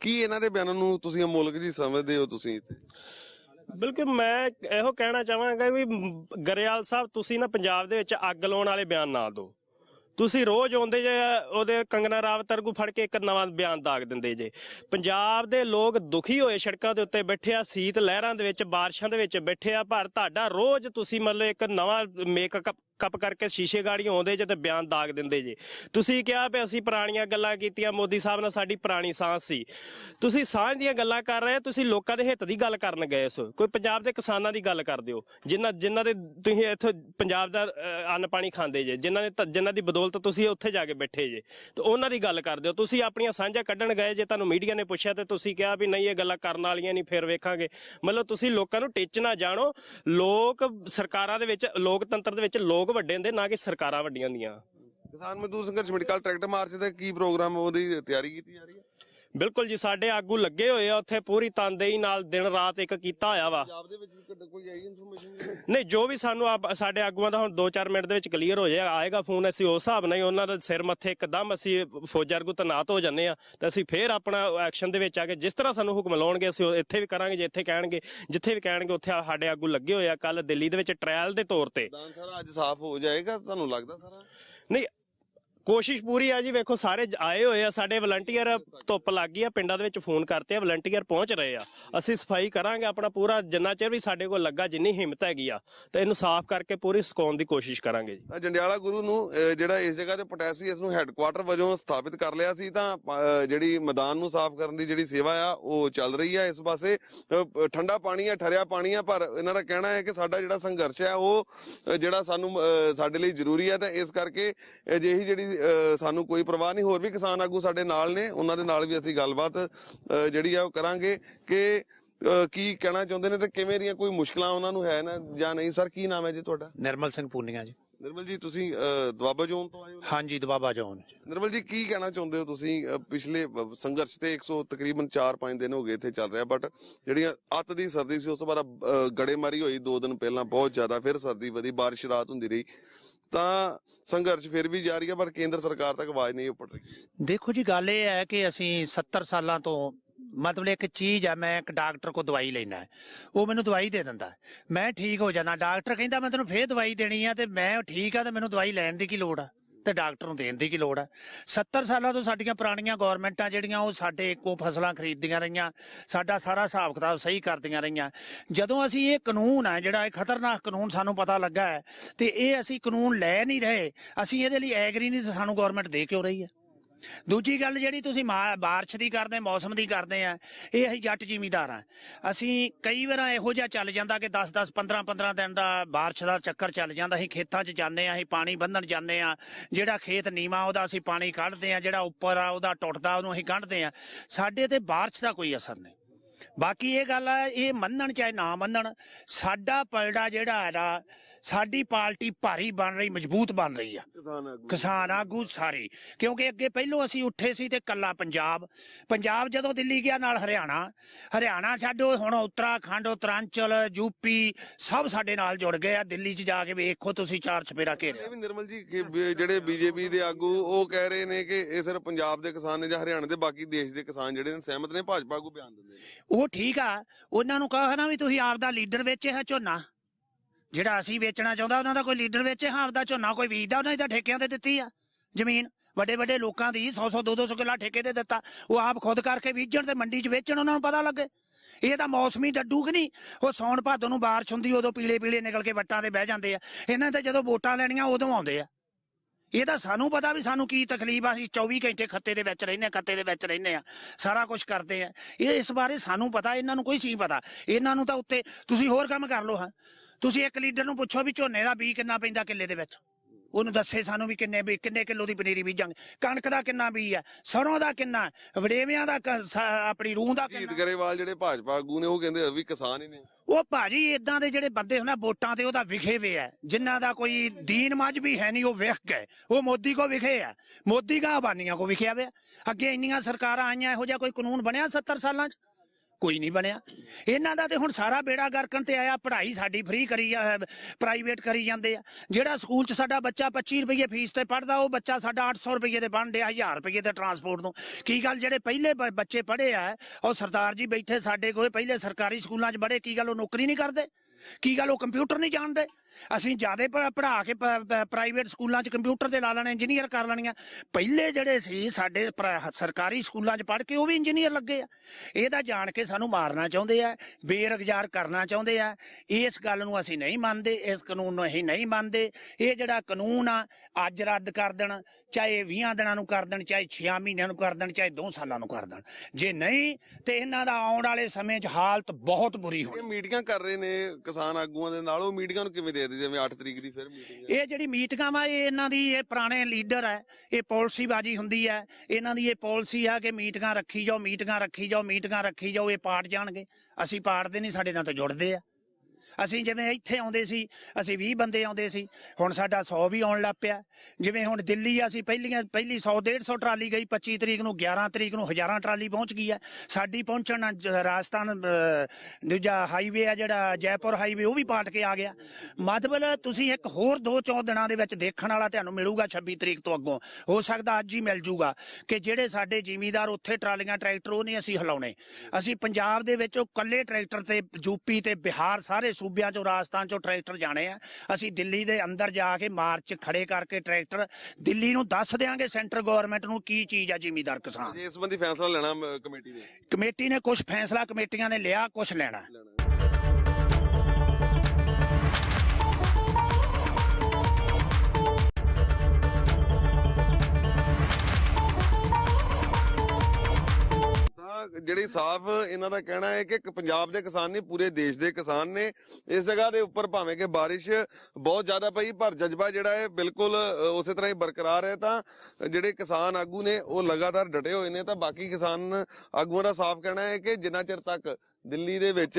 ਕੀ ਇਹਨਾਂ ਦੇ ਬਿਆਨਾਂ ਨੂੰ ਤੁਸੀਂ ਅਮੋਲਕ ਜੀ ਸਮਝਦੇ ਹੋ ਤੁਸੀਂ ਇੱਥੇ?
ਬਿਲਕੁਲ ਮੈਂ ਇਹੋ ਕਹਿਣਾ ਚਾਹਾਂਗਾ ਵੀ ਮ, ਗਰੇਵਾਲ ਸਾਹਿਬ ਤੁਸੀਂ ਨਾ ਪੰਜਾਬ ਦੇ ਵਿੱਚ ਅੱਗ ਲਾਉਣ ਵਾਲੇ ਬਿਆਨ ਨਾ ਦਿਓ। ਤੁਸੀਂ ਰੋਜ਼ ਆਉਂਦੇ ਜੇ ਉਹਦੇ ਕੰਗਨਾ ਰਾਵਤ ਵਰਗੂ ਫੜ ਕੇ ਇੱਕ ਨਵਾਂ ਬਿਆਨ ਦਾਗ ਦਿੰਦੇ ਜੇ। ਪੰਜਾਬ ਦੇ ਲੋਕ ਦੁਖੀ ਹੋਏ ਸੜਕਾਂ ਦੇ ਉੱਤੇ ਬੈਠੇ ਆ ਸੀਤ ਲਹਿਰਾਂ ਦੇ ਵਿੱਚ ਬਾਰਿਸ਼ਾਂ ਦੇ ਵਿੱਚ ਬੈਠੇ ਆ ਪਰ ਤੁਹਾਡਾ ਰੋਜ਼ ਤੁਸੀਂ ਮਤਲਬ ਇੱਕ ਨਵਾਂ ਮੇਕਅਪ ਕੱਪ ਕਰਕੇ ਸ਼ੀਸ਼ੇ ਗਾੜੀ ਆਉਂਦੇ ਜੇ ਤੇ ਬਿਆਨ ਦਾਗ ਦਿੰਦੇ ਜੇ। ਤੁਸੀਂ ਕਿਹਾ ਵੀ ਅਸੀਂ ਪੁਰਾਣੀਆਂ ਗੱਲਾਂ ਕੀਤੀਆਂ ਮੋਦੀ ਸਾਹਿਬ ਨਾਲ ਸਾਡੀ ਪੁਰਾਣੀ ਸਾਂਝ ਸੀ। ਤੁਸੀਂ ਸਾਂਝ ਦੀਆਂ ਗੱਲਾਂ ਕਰ ਰਹੇ ਹੋ, ਤੁਸੀਂ ਲੋਕਾਂ ਦੇ ਹਿੱਤ ਦੀ ਗੱਲ ਕਰਨ ਗਏ ਸੋ। ਕੋਈ ਪੰਜਾਬ ਦੇ ਕਿਸਾਨਾਂ ਦੀ ਗੱਲ ਕਰਦੇ ਹੋ ਜਿਨ੍ਹਾਂ ਜਿਨ੍ਹਾਂ ਦੇ ਤੁਸੀਂ ਇੱਥੇ ਪੰਜਾਬ ਦਾ ਅੰਨ ਪਾਣੀ ਖਾਂਦੇ ਜੇ ਜਿਨ੍ਹਾਂ ਦੇ ਧ- ਜਿਨ੍ਹਾਂ ਦੀ ਬਦੌਲਤ ਤੁਸੀਂ ਉੱਥੇ ਜਾ ਕੇ ਬੈਠੇ ਜੇ ਤੇ ਉਹਨਾਂ ਦੀ ਗੱਲ ਕਰਦੇ ਹੋ ਤੁਸੀਂ ਆਪਣੀਆਂ ਸਾਂਝਾਂ ਕੱਢਣ ਗਏ ਜੇ ਤੁਹਾਨੂੰ ਮੀਡੀਆ ਨੇ ਪੁੱਛਿਆ ਤੇ ਤੁਸੀਂ ਕਿਹਾ ਵੀ ਨਹੀਂ ਇਹ ਗੱਲਾਂ ਕਰਨ ਵਾਲੀਆਂ ਨਹੀਂ ਫਿਰ ਵੇਖਾਂਗੇ। ਮਤਲਬ ਤੁਸੀਂ ਲੋਕਾਂ ਨੂੰ ਟੇਚਣਾ ਜਾਣੋ। ਲੋਕ ਸਰਕਾਰਾਂ ਦੇ ਵਿੱਚ ਲੋਕਤੰਤਰ ਦੇ ਵਿੱਚ ਲੋਕ ਲੋਕ ਵੱਡੇ ਹੁੰਦੇ, ਨਾ ਕਿ ਸਰਕਾਰਾਂ ਵੱਡੀਆਂ ਹੁੰਦੀਆਂ।
ਕਿਸਾਨ ਮਜ਼ਦੂਰ ਸੰਘਰਸ਼ ਕਮੇਟੀ ਕੱਲ ਟਰੈਕਟਰ ਮਾਰਚ ਦਾ ਕੀ ਪ੍ਰੋਗਰਾਮ ਉਹਦੀ ਤਿਆਰੀ ਕੀਤੀ ਜਾ ਰਹੀ ਹੈ?
ਬਿਲਕੁਲ ਜੀ ਸਾਡੇ ਆਗੂ ਲੱਗੇ ਹੋਏ ਆ ਉੱਥੇ ਪੂਰੀ ਤਨਦੇਹੀ ਨਾਲ ਦਿਨ ਰਾਤ ਇੱਕ ਕੀਤਾ ਹੋਇਆ ਵਾ।
ਪੰਜਾਬ ਦੇ ਵਿੱਚ ਵੀ ਕੋਈ ਆਈ ਇਨਫੋਰਮੇਸ਼ਨ
ਨਹੀਂ ਜੋ ਵੀ ਸਾਨੂੰ ਸਾਡੇ ਆਗੂਆਂ ਦਾ ਹੁਣ 2-4 ਮਿੰਟ ਦੇ ਵਿੱਚ ਕਲੀਅਰ ਹੋ ਜਾਏਗਾ ਆਏਗਾ ਫੋਨ ਅਸੀਂ ਉਸ ਹਿਸਾਬ ਨਾਲ ਉਹਨਾਂ ਦੇ ਸਿਰ ਮੱਥੇ ਇੱਕਦਮ ਅਸੀਂ ਫੌਜਾਂ ਵਰਗੂ ਤੈਨਾਤ ਹੋ ਜੰਨੇ ਆ ਤੇ ਅਸੀਂ ਫੇਰ ਆਪਣਾ ਐਕਸ਼ਨ ਦੇ ਵਿੱਚ ਆ ਕੇ ਜਿਸ ਤਰ੍ਹਾਂ ਸਾਨੂੰ ਹੁਕਮ ਲਾਉਣਗੇ ਅਸੀਂ ਇੱਥੇ ਵੀ ਕਰਾਂਗੇ ਜੇ ਇੱਥੇ ਕਹਿਣਗੇ ਜਿੱਥੇ ਵੀ ਕਹਿਣਗੇ ਉੱਥੇ ਸਾਡੇ ਆਗੂ ਲੱਗੇ ਹੋਏ ਆ ਕੱਲ ਦਿੱਲੀ ਦੇ ਵਿੱਚ ਟ੍ਰਾਇਲ ਦੇ ਤੌਰ ਤੇ।
ਮੈਦਾਨ ਸਾਰਾ ਅੱਜ ਸਾਫ਼ ਹੋ ਜਾਏਗਾ ਤੁਹਾਨੂੰ ਲੱਗਦਾ ਸਾਰਾ?
ਨਹੀਂ ਕੋਸ਼ਿਸ਼ ਪੂਰੀ ਆ ਜੀ ਵੇਖੋ ਸਾਰੇ ਜ- ਆਏ ਹੋਏ ਆ ਸਾਡੇ ਵਲੰਟੀਅਰ ਧੁੱਪ ਲੱਗ ਗਈ ਆ ਪਿੰਡਾਂ ਦੇ ਵਿੱਚ ਫੋਨ ਕਰਤੇ ਆ ਵਲੰਟੀਅਰ ਪਹੁੰਚ ਰਹੇ ਆ। ਅਸੀਂ ਸਫ਼ਾਈ ਕਰਾਂਗੇ ਆਪਣਾ ਪੂਰਾ ਜਿੰਨਾ ਚਿਰ ਵੀ ਸਾਡੇ ਕੋਲ ਲੱਗਾ ਜਿੰਨੀ ਹਿੰਮਤ ਹੈਗੀ ਆ ਤੇ ਇਹਨੂੰ ਸਾਫ਼ ਕਰਕੇ ਪੂਰੀ ਸੁਕਾਉਣ ਦੀ ਕੋਸ਼ਿਸ਼ ਕਰਾਂਗੇ ਜੀ।
ਤਾਂ ਜੰਡਿਆਲਾ ਗੁਰੂ ਨੂੰ ਅਹ, ਜਿਹੜਾ ਇਸ ਜਗ੍ਹਾ ਤੇ ਪੋਟੈਸੀ ਇਸ ਨੂੰ ਹੈੱਡਕੁਆਟਰ ਵਜੋਂ ਸਥਾਪਿਤ ਕਰ ਲਿਆ ਸੀ ਤਾਂ ਅਹ, ਜਿਹੜੀ ਮੈਦਾਨ ਨੂੰ ਸਾਫ਼ ਕਰਨ ਦੀ ਜਿਹੜੀ ਸੇਵਾ ਆ ਉਹ ਚੱਲ ਰਹੀ ਆ ਇਸ ਪਾਸੇ। ਅਹ, ਠੰਡਾ ਪਾਣੀ ਆ ਠਰਿਆ ਪਾਣੀ ਆ ਪਰ ਇਹਨਾਂ ਦਾ ਕਹਿਣਾ ਹੈ ਕਿ ਸਾਡਾ ਜਿਹੜਾ ਸੰਘਰਸ਼ ਹੈ ਉਹ ਅਹ, ਜਿਹੜਾ ਸਾਨੂੰ ਅਹ, ਸਾਡੇ ਲਈ ਜ਼ਰੂਰੀ ਹੈ ਤਾਂ ਇਸ ਕਰਕੇ ਅਜਿਹੀ ਜਿਹੜੀ ਸਾਨੂੰ ਕੋਈ ਪਰਵਾਹ ਨਹੀਂ ਹੋਰ ਵੀ ਕਿਸਾਨ ਆਗੂ ਸਾਡੇ ਨਾਲ ਨੇ ਉਹਨਾਂ ਦੇ ਨਾਲ ਵੀ ਅਸੀਂ ਗੱਲਬਾਤ ਜਿਹੜੀ ਆ ਉਹ ਕਰਾਂਗੇ ਕਿ ਕੀ ਕਹਿਣਾ ਚਾਹੁੰਦੇ ਨੇ ਤੇ ਕਿਵੇਂ ਦੀਆਂ ਕੋਈ ਮੁਸ਼ਕਲਾਂ ਉਹਨਾਂ ਨੂੰ ਹੈ ਨਾ ਜਾਂ ਨਹੀਂ? ਸਰ ਕੀ ਨਾਮ ਹੈ ਜੀ ਤੁਹਾਡਾ?
ਨਿਰਮਲ ਸਿੰਘ ਪੂਨੀਆ ਜੀ।
ਨਿਰਮਲ ਜੀ ਤੁਸੀਂ ਦੁਆਬਾ ਜ਼ੋਨ ਤੋਂ ਆਏ ਹੋ?
ਹਾਂਜੀ ਦਬਾਬਾ ਜੌਨ।
ਨਿਰਮਲ ਜੀ ਕੀ ਕਹਿਣਾ ਚਾਹੁੰਦੇ ਹੋ ਤੁਸੀਂ? ਪਿਛਲੇ ਸੰਘਰਸ਼ ਤੇ 100 ਤਕਰੀਬਨ 4-5 ਦਿਨ ਹੋ ਗਏ ਇੱਥੇ ਚੱਲ ਰਿਹਾ ਬਟ ਜਿਹੜੀਆਂ ਅੱਤ ਦੀ ਸਰਦੀ ਸੀ ਉਸ ਤੋਂ ਬਾਅਦ ਗੜੇਮਾਰੀ ਹੋਈ 2 ਦਿਨ ਪਹਿਲਾਂ ਬਹੁਤ ਜ਼ਿਆਦਾ ਫਿਰ ਸਰਦੀ ਵਧੀ ਬਾਰਿਸ਼ ਰਾਤ ਹੁੰਦੀ ਰਹੀ। ਤਾਂ ਸੰਘਰਸ਼ ਫਿਰ ਵੀ ਜਾਰੀ ਹੈ ਪਰ ਕੇਂਦਰ ਸਰਕਾਰ ਤੱਕ ਆਵਾਜ਼ ਨਹੀਂ ਉੱਪੜ ਰਹੀ।
ਦੇਖੋ ਜੀ, ਗੱਲ ਇਹ ਹੈ ਕਿ ਅਸੀਂ 70 ਸਾਲਾਂ ਤੋਂ ਮਤਲਬ ਇੱਕ ਚੀਜ਼ ਆ, ਮੈਂ ਇੱਕ ਡਾਕਟਰ ਕੋ ਦਵਾਈ ਲੈਣਾ ਹੈ। ਉਹ ਮੈਨੂੰ ਦਵਾਈ ਦੇ ਦਿੰਦਾ ਮੈਂ ਠੀਕ ਹੋ ਜਾਣਾ ਡਾਕਟਰ ਕਹਿੰਦਾ, ਮੈਂ ਤੈਨੂੰ ਫੇਰ ਦਵਾਈ ਦੇਣੀ ਆ ਤੇ ਮੈਂ ਠੀਕ ਆ ਤੇ ਮੈਨੂੰ ਦਵਾਈ ਲੈਣ ਦੀ ਕੀ ਲੋੜ ਆ? ਤੇ ਡਾਕਟਰ ਨੂੰ ਦੇਣ ਦੀ ਕੀ ਲੋੜ ਹੈ 70 ਸਾਲਾਂ ਤੋਂ ਸਾਡੀਆਂ ਪੁਰਾਣੀਆਂ ਗਵਰਨਮੈਂਟਾਂ ਜਿਹੜੀਆਂ, ਉਹ ਸਾਡੇ ਕੋ ਫਸਲਾਂ ਖਰੀਦਦੀਆਂ ਰਹੀਆਂ, ਸਾਡਾ ਸਾਰਾ ਹਿਸਾਬ ਕਿਤਾਬ ਸਹੀ ਕਰਦੀਆਂ ਰਹੀਆਂ। ਜਦੋਂ ਅਸੀਂ ਇਹ ਕਾਨੂੰਨ ਹੈ ਜਿਹੜਾ ਇਹ ਖਤਰਨਾਕ ਕਾਨੂੰਨ ਸਾਨੂੰ ਪਤਾ ਲੱਗਾ ਹੈ, ਤੇ ਇਹ ਅਸੀਂ ਕਾਨੂੰਨ ਲੈ ਨਹੀਂ ਰਹੇ, ਅਸੀਂ ਇਹਦੇ ਲਈ ਐਗਰੀ ਨਹੀਂ ਸਾਨੂੰ ਗਵਰਨਮੈਂਟ ਦੇ ਕਿਉਂ ਰਹੀ ਹੈ? ਦੂਜੀ ਗੱਲ ਜਿਹੜੀ ਤੁਸੀਂ ਮਾ- ਬਾਰਿਸ਼ ਦੀ ਕਰਦੇ, ਮੌਸਮ ਦੀ ਕਰਦੇ ਆ, ਇਹ ਅਸੀਂ ਜੱਟ ਜ਼ਿਮੀਦਾਰ ਆ। ਅਸੀਂ ਕਈ ਵਾਰ ਇਹੋ ਜਿਹਾ ਚੱਲ ਜਾਂਦਾ ਕਿ 10 10 15 15 ਦਿਨ ਦਾ ਬਾਰਿਸ਼ ਦਾ ਚੱਕਰ ਚੱਲ ਜਾਂਦਾ। ਅਸੀਂ ਖੇਤਾਂ 'ਚ ਜਾਂਦੇ ਆ, ਅਸੀਂ ਪਾਣੀ ਬੰਨਣ ਜਾਂਦੇ ਆ। ਜਿਹੜਾ ਖੇਤ ਨੀਵਾ, ਉਹਦਾ ਅਸੀਂ ਪਾਣੀ ਕੱਢਦੇ ਆ, ਜਿਹੜਾ ਉੱਪਰ ਆ, ਉਹਦਾ ਟੁੱਟਦਾ, ਉਹਨੂੰ ਅਸੀਂ ਕੱਢਦੇ ਆ। ਸਾਡੇ ਤੇ ਬਾਰਿਸ਼ ਦਾ ਕੋਈ ਅਸਰ ਨਹੀਂ। ਬਾਕੀ ਇਹ ਗੱਲ ਹੈ ਇਹ ਮੰਨਣ ਚਾਹੇ ਨਾ ਮੰਨਣ ਸਾਡਾ ਪਲੜਾ ਜਿਹੜਾ ਹੈ ਨਾ ਸਾਡੀ ਪਾਰਟੀ ਭਾਰੀ ਬਣ ਰਹੀ ਮਜ਼ਬੂਤ ਬਣ ਰਹੀ ਆ।
ਕਿਸਾਨ ਆਗੂ।
ਸਾਰੇ। ਕਿਉਂਕਿ ਅੱਗੇ ਪਹਿਲੋਂ ਅਸੀਂ ਉੱਠੇ ਸੀ ਤੇ ਕੱਲਾ ਪੰਜਾਬ। ਪੰਜਾਬ ਜਦੋਂ ਦਿੱਲੀ ਗਿਆ ਨਾਲ ਹਰਿਆਣਾ। ਹਰਿਆਣਾ ਛੱਡੋ ਹੁਣ ਉੱਤਰਾਖੰਡ ਉੱਤਰਾਂਚਲ ਯੂਪੀ ਸਭ ਸਾਡੇ ਨਾਲ ਜੁੜ ਗਏ ਆ। ਦਿੱਲੀ 'ਚ ਜਾ ਕੇ ਵੇਖੋ ਤੁਸੀਂ ਚਾਰ ਚਪੇਰਾ ਘੇਰਿਆ।
ਇਹ ਵੀ ਨਿਰਮਲ ਜੀ ਜਿਹੜੇ ਬੀਜੇਪੀ ਦੇ ਆਗੂ ਉਹ ਕਹਿ ਰਹੇ ਨੇ ਕਿ ਇਹ ਸਿਰਫ ਪੰਜਾਬ ਦੇ ਕਿਸਾਨ ਨੇ ਜਾਂ ਹਰਿਆਣਾ ਦੇ ਬਾਕੀ ਦੇਸ਼ ਦੇ ਕਿਸਾਨ ਜਿਹੜੇ ਨੇ ਸਹਿਮਤ ਨੇ ਭਾਜਪਾ ਆਗੂ ਬਿਆਨ ਦਿੰਦੇ ਨੇ।
ਉਹ ਠੀਕ ਆ। ਉਹਨਾਂ ਨੂੰ ਕਹੋ ਨਾ ਵੀ ਤੁਸੀਂ ਆਪਦਾ ਲੀਡਰ ਵੇਚੇ ਹੈ ਝੋਨਾ। ਜਿਹੜਾ ਅਸੀਂ ਵੇਚਣਾ ਚਾਹੁੰਦਾ, ਉਹਨਾਂ ਦਾ ਕੋਈ ਲੀਡਰ ਵੇਚੇ ਹਾਂ ਆਪਦਾ ਝੋਨਾ, ਕੋਈ ਵੇਚਦਾ ਉਹਨਾਂ ਦੀ ਤਾਂ ਠੇਕਿਆਂ ਤੇ ਦਿੱਤੀ ਆ। ਜ਼ਮੀਨ ਵੱਡੇ ਵੱਡੇ ਲੋਕਾਂ ਦੀ 100 100 200 200 ਕਿੱਲਾ ਠੇਕੇ ਤੇ ਦਿੱਤਾ। ਉਹ ਆਪ ਖੁਦ ਕਰਕੇ ਬੀਜਣ ਤੇ ਮੰਡੀ 'ਚ ਵੇਚਣ, ਉਹਨਾਂ ਨੂੰ ਪਤਾ ਲੱਗੇ। ਇਹ ਤਾਂ ਮੌਸਮੀ ਡੱਡੂ ਕਿ ਨਹੀਂ? ਉਹ ਸੌਣ ਭਾਦੋਂ ਨੂੰ ਬਾਰਿਸ਼ ਹੁੰਦੀ, ਉਦੋਂ ਪੀਲੇ ਪੀਲੇ ਨਿਕਲ ਕੇ ਵੱਟਾਂ ਤੇ ਬਹਿ ਜਾਂਦੇ ਆ। ਇਹਨਾਂ ਤੇ ਜਦੋਂ ਵੋਟਾਂ ਲੈਣੀਆਂ, ਉਦੋਂ ਆਉਂਦੇ ਆ। ਇਹ ਤਾਂ ਸਾਨੂੰ ਪਤਾ ਵੀ ਸਾਨੂੰ ਕੀ ਤਕਲੀਫ ਆ, ਅਸੀਂ 24 ਘੰਟੇ ਖੱਤੇ ਦੇ ਵਿੱਚ ਰਹਿੰਦੇ ਆ ਖੱਤੇ ਦੇ ਵਿੱਚ ਰਹਿੰਦੇ ਆ ਸਾਰਾ ਕੁਝ ਕਰਦੇ ਆ ਇਹ ਇਸ ਬਾਰੇ ਸਾਨੂੰ ਪਤਾ, ਇਹਨਾਂ ਨੂੰ ਕੋਈ ਚੀਜ਼ ਪਤਾ। ਇਹਨਾਂ ਨੂੰ ਤਾਂ ਉੱਤੇ ਤੁਸੀਂ ਹੋਰ ਕੰਮ ਕਰ ਲਓ ਹਾਂ। ਤੁਸੀਂ ਇੱਕ ਲੀਡਰ ਨੂੰ ਪੁੱਛੋ ਵੀ ਝੋਨੇ ਦਾ ਬੀ ਕਿੰਨਾ ਪੈਂਦਾ ਕਿੱਲੇ ਦੇ ਵਿੱਚ। ਉਹਨੂੰ ਦੱਸੇ ਸਾਨੂੰ ਵੀ ਕਿੰਨੇ ਵੀ ਕਿੰਨੇ ਕਿਲੋ ਦੀ ਪਨੀਰੀ ਬੀਜਾਂਗੇ। ਕਣਕ ਦਾ ਕਿੰਨਾ ਬੀਜ ਹੈ? ਸਰੋਂ ਦਾ ਕਿੰਨਾ ਹੈ, ਵੜੇਵਿਆਂ ਦਾ ਆਪਣੀ ਰੂਹ ਦਾ
ਜੀਤ
ਕਿੰਨਾ
ਗਰੇਵਾਲ ਜਿਹੜੇ ਭਾਜਪਾ ਆਗੂ ਨੇ ਉਹ ਕਹਿੰਦੇ ਵੀ ਕਿਸਾਨ ਹੀ ਨੇ।
ਉਹ ਭਾਜੀ ਇਦਾਂ ਦੇ ਜਿਹੜੇ ਬੰਦੇ ਹੁੰਦੇ ਆ, ਵੋਟਾਂ ਤੇ ਉਹਦਾ ਵਿਖੇ ਵੇ ਹੈ। ਜਿਨ੍ਹਾਂ ਦਾ ਕੋਈ ਦੀਨ ਮੱਝ ਵੀ ਹੈ ਨਹੀਂ ਉਹ ਵਿਖ ਗਏ। ਉਹ ਮੋਦੀ ਕੋ ਵਿਖੇ ਆ ਮੋਦੀ ਕਾ ਬਾਨੀਆਂ ਕੋ ਵਿਖਿਆ ਵੇ ਅੱਗੇ ਇੰਨੀਆਂ ਸਰਕਾਰਾਂ ਆਈਆਂ ਇਹੋ ਜਿਹਾ ਕੋਈ ਕਾਨੂੰਨ ਬਣਿਆ 70 ਸਾਲਾਂ 'ਚ? ਕੋਈ ਨਹੀਂ ਬਣਿਆ। ਇਹਨਾਂ ਦਾ ਤੇ ਹੁਣ ਸਾਰਾ ਬੇੜਾ ਗਰਕਣ ਤੇ ਆਇਆ, ਪੜ੍ਹਾਈ ਸਾਡੀ ਫ੍ਰੀ ਕਰੀ ਆ ਪ੍ਰਾਈਵੇਟ ਕਰੀ ਜਾਂਦੇ ਆ। ਜਿਹੜਾ ਸਕੂਲ 'ਚ ਸਾਡਾ ਬੱਚਾ 25 ਰੁਪਏ ਫੀਸ ਤੇ ਪੜਦਾ ਉਹ ਬੱਚਾ ਸਾਡਾ 800 ਰੁਪਏ ਤੇ ਬਣ ਡਿਆ 1000 ਰੁਪਏ ਤੇ ਟਰਾਂਸਪੋਰਟ ਤੋਂ ਕੀ ਗੱਲ, ਜਿਹੜੇ ਪਹਿਲੇ ਬ- ਬੱਚੇ ਪੜ੍ਹੇ ਆ, ਉਹ ਸਰਦਾਰ ਜੀ ਬੈਠੇ ਸਾਡੇ ਕੋਲ, ਪਹਿਲੇ ਸਰਕਾਰੀ ਸਕੂਲਾਂ 'ਚ ਬੜੇ ਕੀ ਗੱਲ, ਉਹ ਨੌਕਰੀ ਨਹੀਂ ਕਰਦੇ? ਕੀ ਗੱਲ, ਉਹ ਕੰਪਿਊਟਰ ਨਹੀਂ ਜਾਣਦੇ? ਅਸੀਂ ਜਿਆਦੇ ਪੜ੍ਹਾ ਕੇ ਪ੍ਰਾਈਵੇਟ ਸਕੂਲਾਂ 'ਚ ਕੰਪਿਊਟਰ ਤੇ ਲਾ ਲੈਣੇ ਇੰਜੀਨੀਅਰ ਕਰ ਲੈਣੀਆਂ। ਪਹਿਲੇ ਜਿਹੜੇ ਸੀ ਸਾਡੇ ਸਰਕਾਰੀ ਸਕੂਲਾਂ 'ਚ ਪੜ੍ਹ ਕੇ ਉਹ ਵੀ ਇੰਜੀਨੀਅਰ ਲੱਗੇ ਆ। ਇਹਦਾ ਜਾਣ ਕੇ ਸਾਨੂੰ ਮਾਰਨਾ ਚਾਹੁੰਦੇ ਆ, ਬੇਰੁਜ਼ਗਾਰ ਕਰਨਾ ਚਾਹੁੰਦੇ ਆ। ਇਸ ਗੱਲ ਨੂੰ ਅਸੀਂ ਨਹੀਂ ਮੰਨਦੇ, ਇਸ ਕਾਨੂੰਨ ਨੂੰ ਅਸੀਂ ਨਹੀਂ ਮੰਨਦੇ। ਇਹ ਜਿਹੜਾ ਕਾਨੂੰਨ ਆ, ਅੱਜ ਰੱਦ ਕਰ ਦੇਣ, ਚਾਹੇ 20 ਦਿਨਾਂ ਨੂੰ ਕਰ ਦੇਣ, ਚਾਹੇ 6 ਮਹੀਨਿਆਂ ਨੂੰ ਕਰ ਦੇਣ, ਚਾਹੇ 2 ਸਾਲਾਂ ਨੂੰ ਕਰ ਦੇਣ। ਜੇ ਨਹੀਂ, ਤੇ ਇਹਨਾਂ ਦਾ ਆਉਣ ਵਾਲੇ ਸਮੇਂ 'ਚ ਹਾਲਤ ਬਹੁਤ ਬੁਰੀ
ਇਹ
ਹੋਣੀ
ਮੀਟਿੰਗਾਂ ਕਰ ਰਹੇ ਨੇ ਕਿਸਾਨ ਆਗੂਆਂ ਦੇ ਨਾਲ, ਉਹ ਮੀਟਿੰਗਾਂ ਨੂੰ ਕਿਵੇਂ ਦੇ ਦੇ, ਜਿਵੇਂ 8 ਤਰੀਕ ਦੀ ਫਿਰ ਮੀਟਿੰਗ ਹੈ।
ਇਹ ਜਿਹੜੀ ਮੀਟਿੰਗਾਂ ਵਾ, ਇਹ ਇਹਨਾਂ ਦੀ, ਇਹ ਪੁਰਾਣੇ ਲੀਡਰ ਹੈ। ਇਹ ਪਾਲਿਸੀ ਬਾਜੀ ਹੁੰਦੀ ਹੈ। ਇਹਨਾਂ ਦੀ ਇਹ ਪਾਲਿਸੀ ਆ ਕਿ ਮੀਟਿੰਗਾਂ ਰੱਖੀ ਜਾਓ, ਮੀਟਿੰਗਾਂ ਰੱਖੀ ਜਾਓ, ਮੀਟਿੰਗਾਂ ਰੱਖੀ ਜਾਓ, ਇਹ ਪਾੜ ਜਾਣਗੇ। ਅਸੀਂ ਪਾੜਦੇ ਨਹੀਂ, ਸਾਡੇ ਨਾਲ ਤਾਂ ਜੁੜਦੇ ਆ। ਅਸੀਂ ਜਿਵੇਂ ਇੱਥੇ ਆਉਂਦੇ ਸੀ, ਅਸੀਂ 20 ਬੰਦੇ ਆਉਂਦੇ ਸੀ, ਹੁਣ ਸਾਡਾ 100 ਵੀ ਆਉਣ ਲੱਗ ਪਿਆ। ਜਿਵੇਂ ਹੁਣ ਦਿੱਲੀ ਅਸੀਂ ਪਹਿਲੀਆਂ, ਪਹਿਲੀ 100 150 ਟਰਾਲੀ ਗਈ 25 ਤਰੀਕ ਨੂੰ 11 ਤਰੀਕ ਨੂੰ ਹਜ਼ਾਰਾਂ ਟਰਾਲੀ ਪਹੁੰਚ ਗਈ ਹੈ। ਸਾਡੀ ਪਹੁੰਚਣ ਰਾਜਸਥਾਨ ਦੂਜਾ ਹਾਈਵੇ ਆ ਜਿਹੜਾ ਜੈਪੁਰ ਹਾਈਵੇ, ਉਹ ਵੀ ਪਾਟ ਕੇ ਆ ਗਿਆ। ਮਤਲਬ ਤੁਸੀਂ ਇੱਕ ਹੋਰ ਦੋ ਚੌ ਦਿਨਾਂ ਦੇ ਵਿੱਚ ਦੇਖਣ ਵਾਲਾ ਤੁਹਾਨੂੰ ਮਿਲੂਗਾ 26 ਤਰੀਕ ਤੋਂ ਅੱਗੋਂ। ਹੋ ਸਕਦਾ ਅੱਜ ਹੀ ਮਿਲ ਜੂਗਾ ਕਿ ਜਿਹੜੇ ਸਾਡੇ ਜਿਮੀਦਾਰ ਉੱਥੇ ਟਰਾਲੀਆਂ, ਟਰੈਕਟਰ ਉਹ ਨਹੀਂ ਅਸੀਂ ਹਿਲਾਉਣੇ। ਅਸੀਂ ਪੰਜਾਬ ਦੇ ਵਿੱਚ ਉਹ ਕੱਲੇ ਟਰੈਕਟਰ ਤੇ ਯੂਪੀ ਤੇ ਬਿਹਾਰ ਸਾਰੇ ਸੂਬਿਆਂ ਚੋਂ ਰਾਜਸਥਾਨ ਚੋਂ ਟਰੈਕਟਰ ਜਾਣੇ ਆ। ਅਸੀਂ ਦਿੱਲੀ ਦੇ ਅੰਦਰ ਜਾ ਕੇ ਮਾਰਚ ਖੜੇ ਕਰਕੇ ਟਰੈਕਟਰ ਦਿੱਲੀ ਨੂੰ ਦੱਸ ਦਿਆਂਗੇ ਸੈਂਟਰ ਗਵਰਨਮੈਂਟ ਨੂੰ ਕੀ ਚੀਜ਼ ਆ ਜ਼ਿਮੀਂਦਾਰ ਕਿਸਾਨ।
ਇਸ ਸੰਬੰਧੀ ਫੈਸਲਾ ਲੈਣਾ ਕਮੇਟੀ ਨੇ।
ਕਮੇਟੀ ਨੇ ਕੁਝ ਫੈਸਲਾ ਕਮੇਟੀਆਂ ਨੇ ਲਿਆ ਕੁਝ ਲੈਣਾ।
ਜਿਹੜੀ ਸਾਫ਼ ਇਹਨਾਂ ਦਾ ਕਹਿਣਾ ਹੈ ਕਿ ਪੰਜਾਬ ਦੇ ਕਿਸਾਨ ਨਹੀਂ ਪੂਰੇ ਦੇਸ਼ ਦੇ ਕਿਸਾਨ ਨੇ। ਇਸ ਜਗ੍ਹਾ ਦੇ ਉੱਪਰ ਭਾਵੇਂ ਕਿ ਬਾਰਿਸ਼ ਬਹੁਤ ਜ਼ਿਆਦਾ ਪਈ ਪਰ ਜਜ਼ਬਾ ਜਿਹੜਾ ਹੈ ਬਿਲਕੁਲ ਉਸੇ ਤਰ੍ਹਾਂ ਹੀ ਬਰਕਰਾਰ ਹੈ। ਤਾਂ ਜਿਹੜੇ ਕਿਸਾਨ ਆਗੂ ਨੇ ਉਹ ਲਗਾਤਾਰ ਡਟੇ ਹੋਏ ਨੇ। ਤਾਂ ਬਾਕੀ ਕਿਸਾਨ ਆਗੂਆਂ ਦਾ ਸਾਫ਼ ਕਹਿਣਾ ਹੈ ਕਿ ਜਿੰਨਾ ਚਿਰ ਤੱਕ ਦਿੱਲੀ ਦੇ ਵਿੱਚ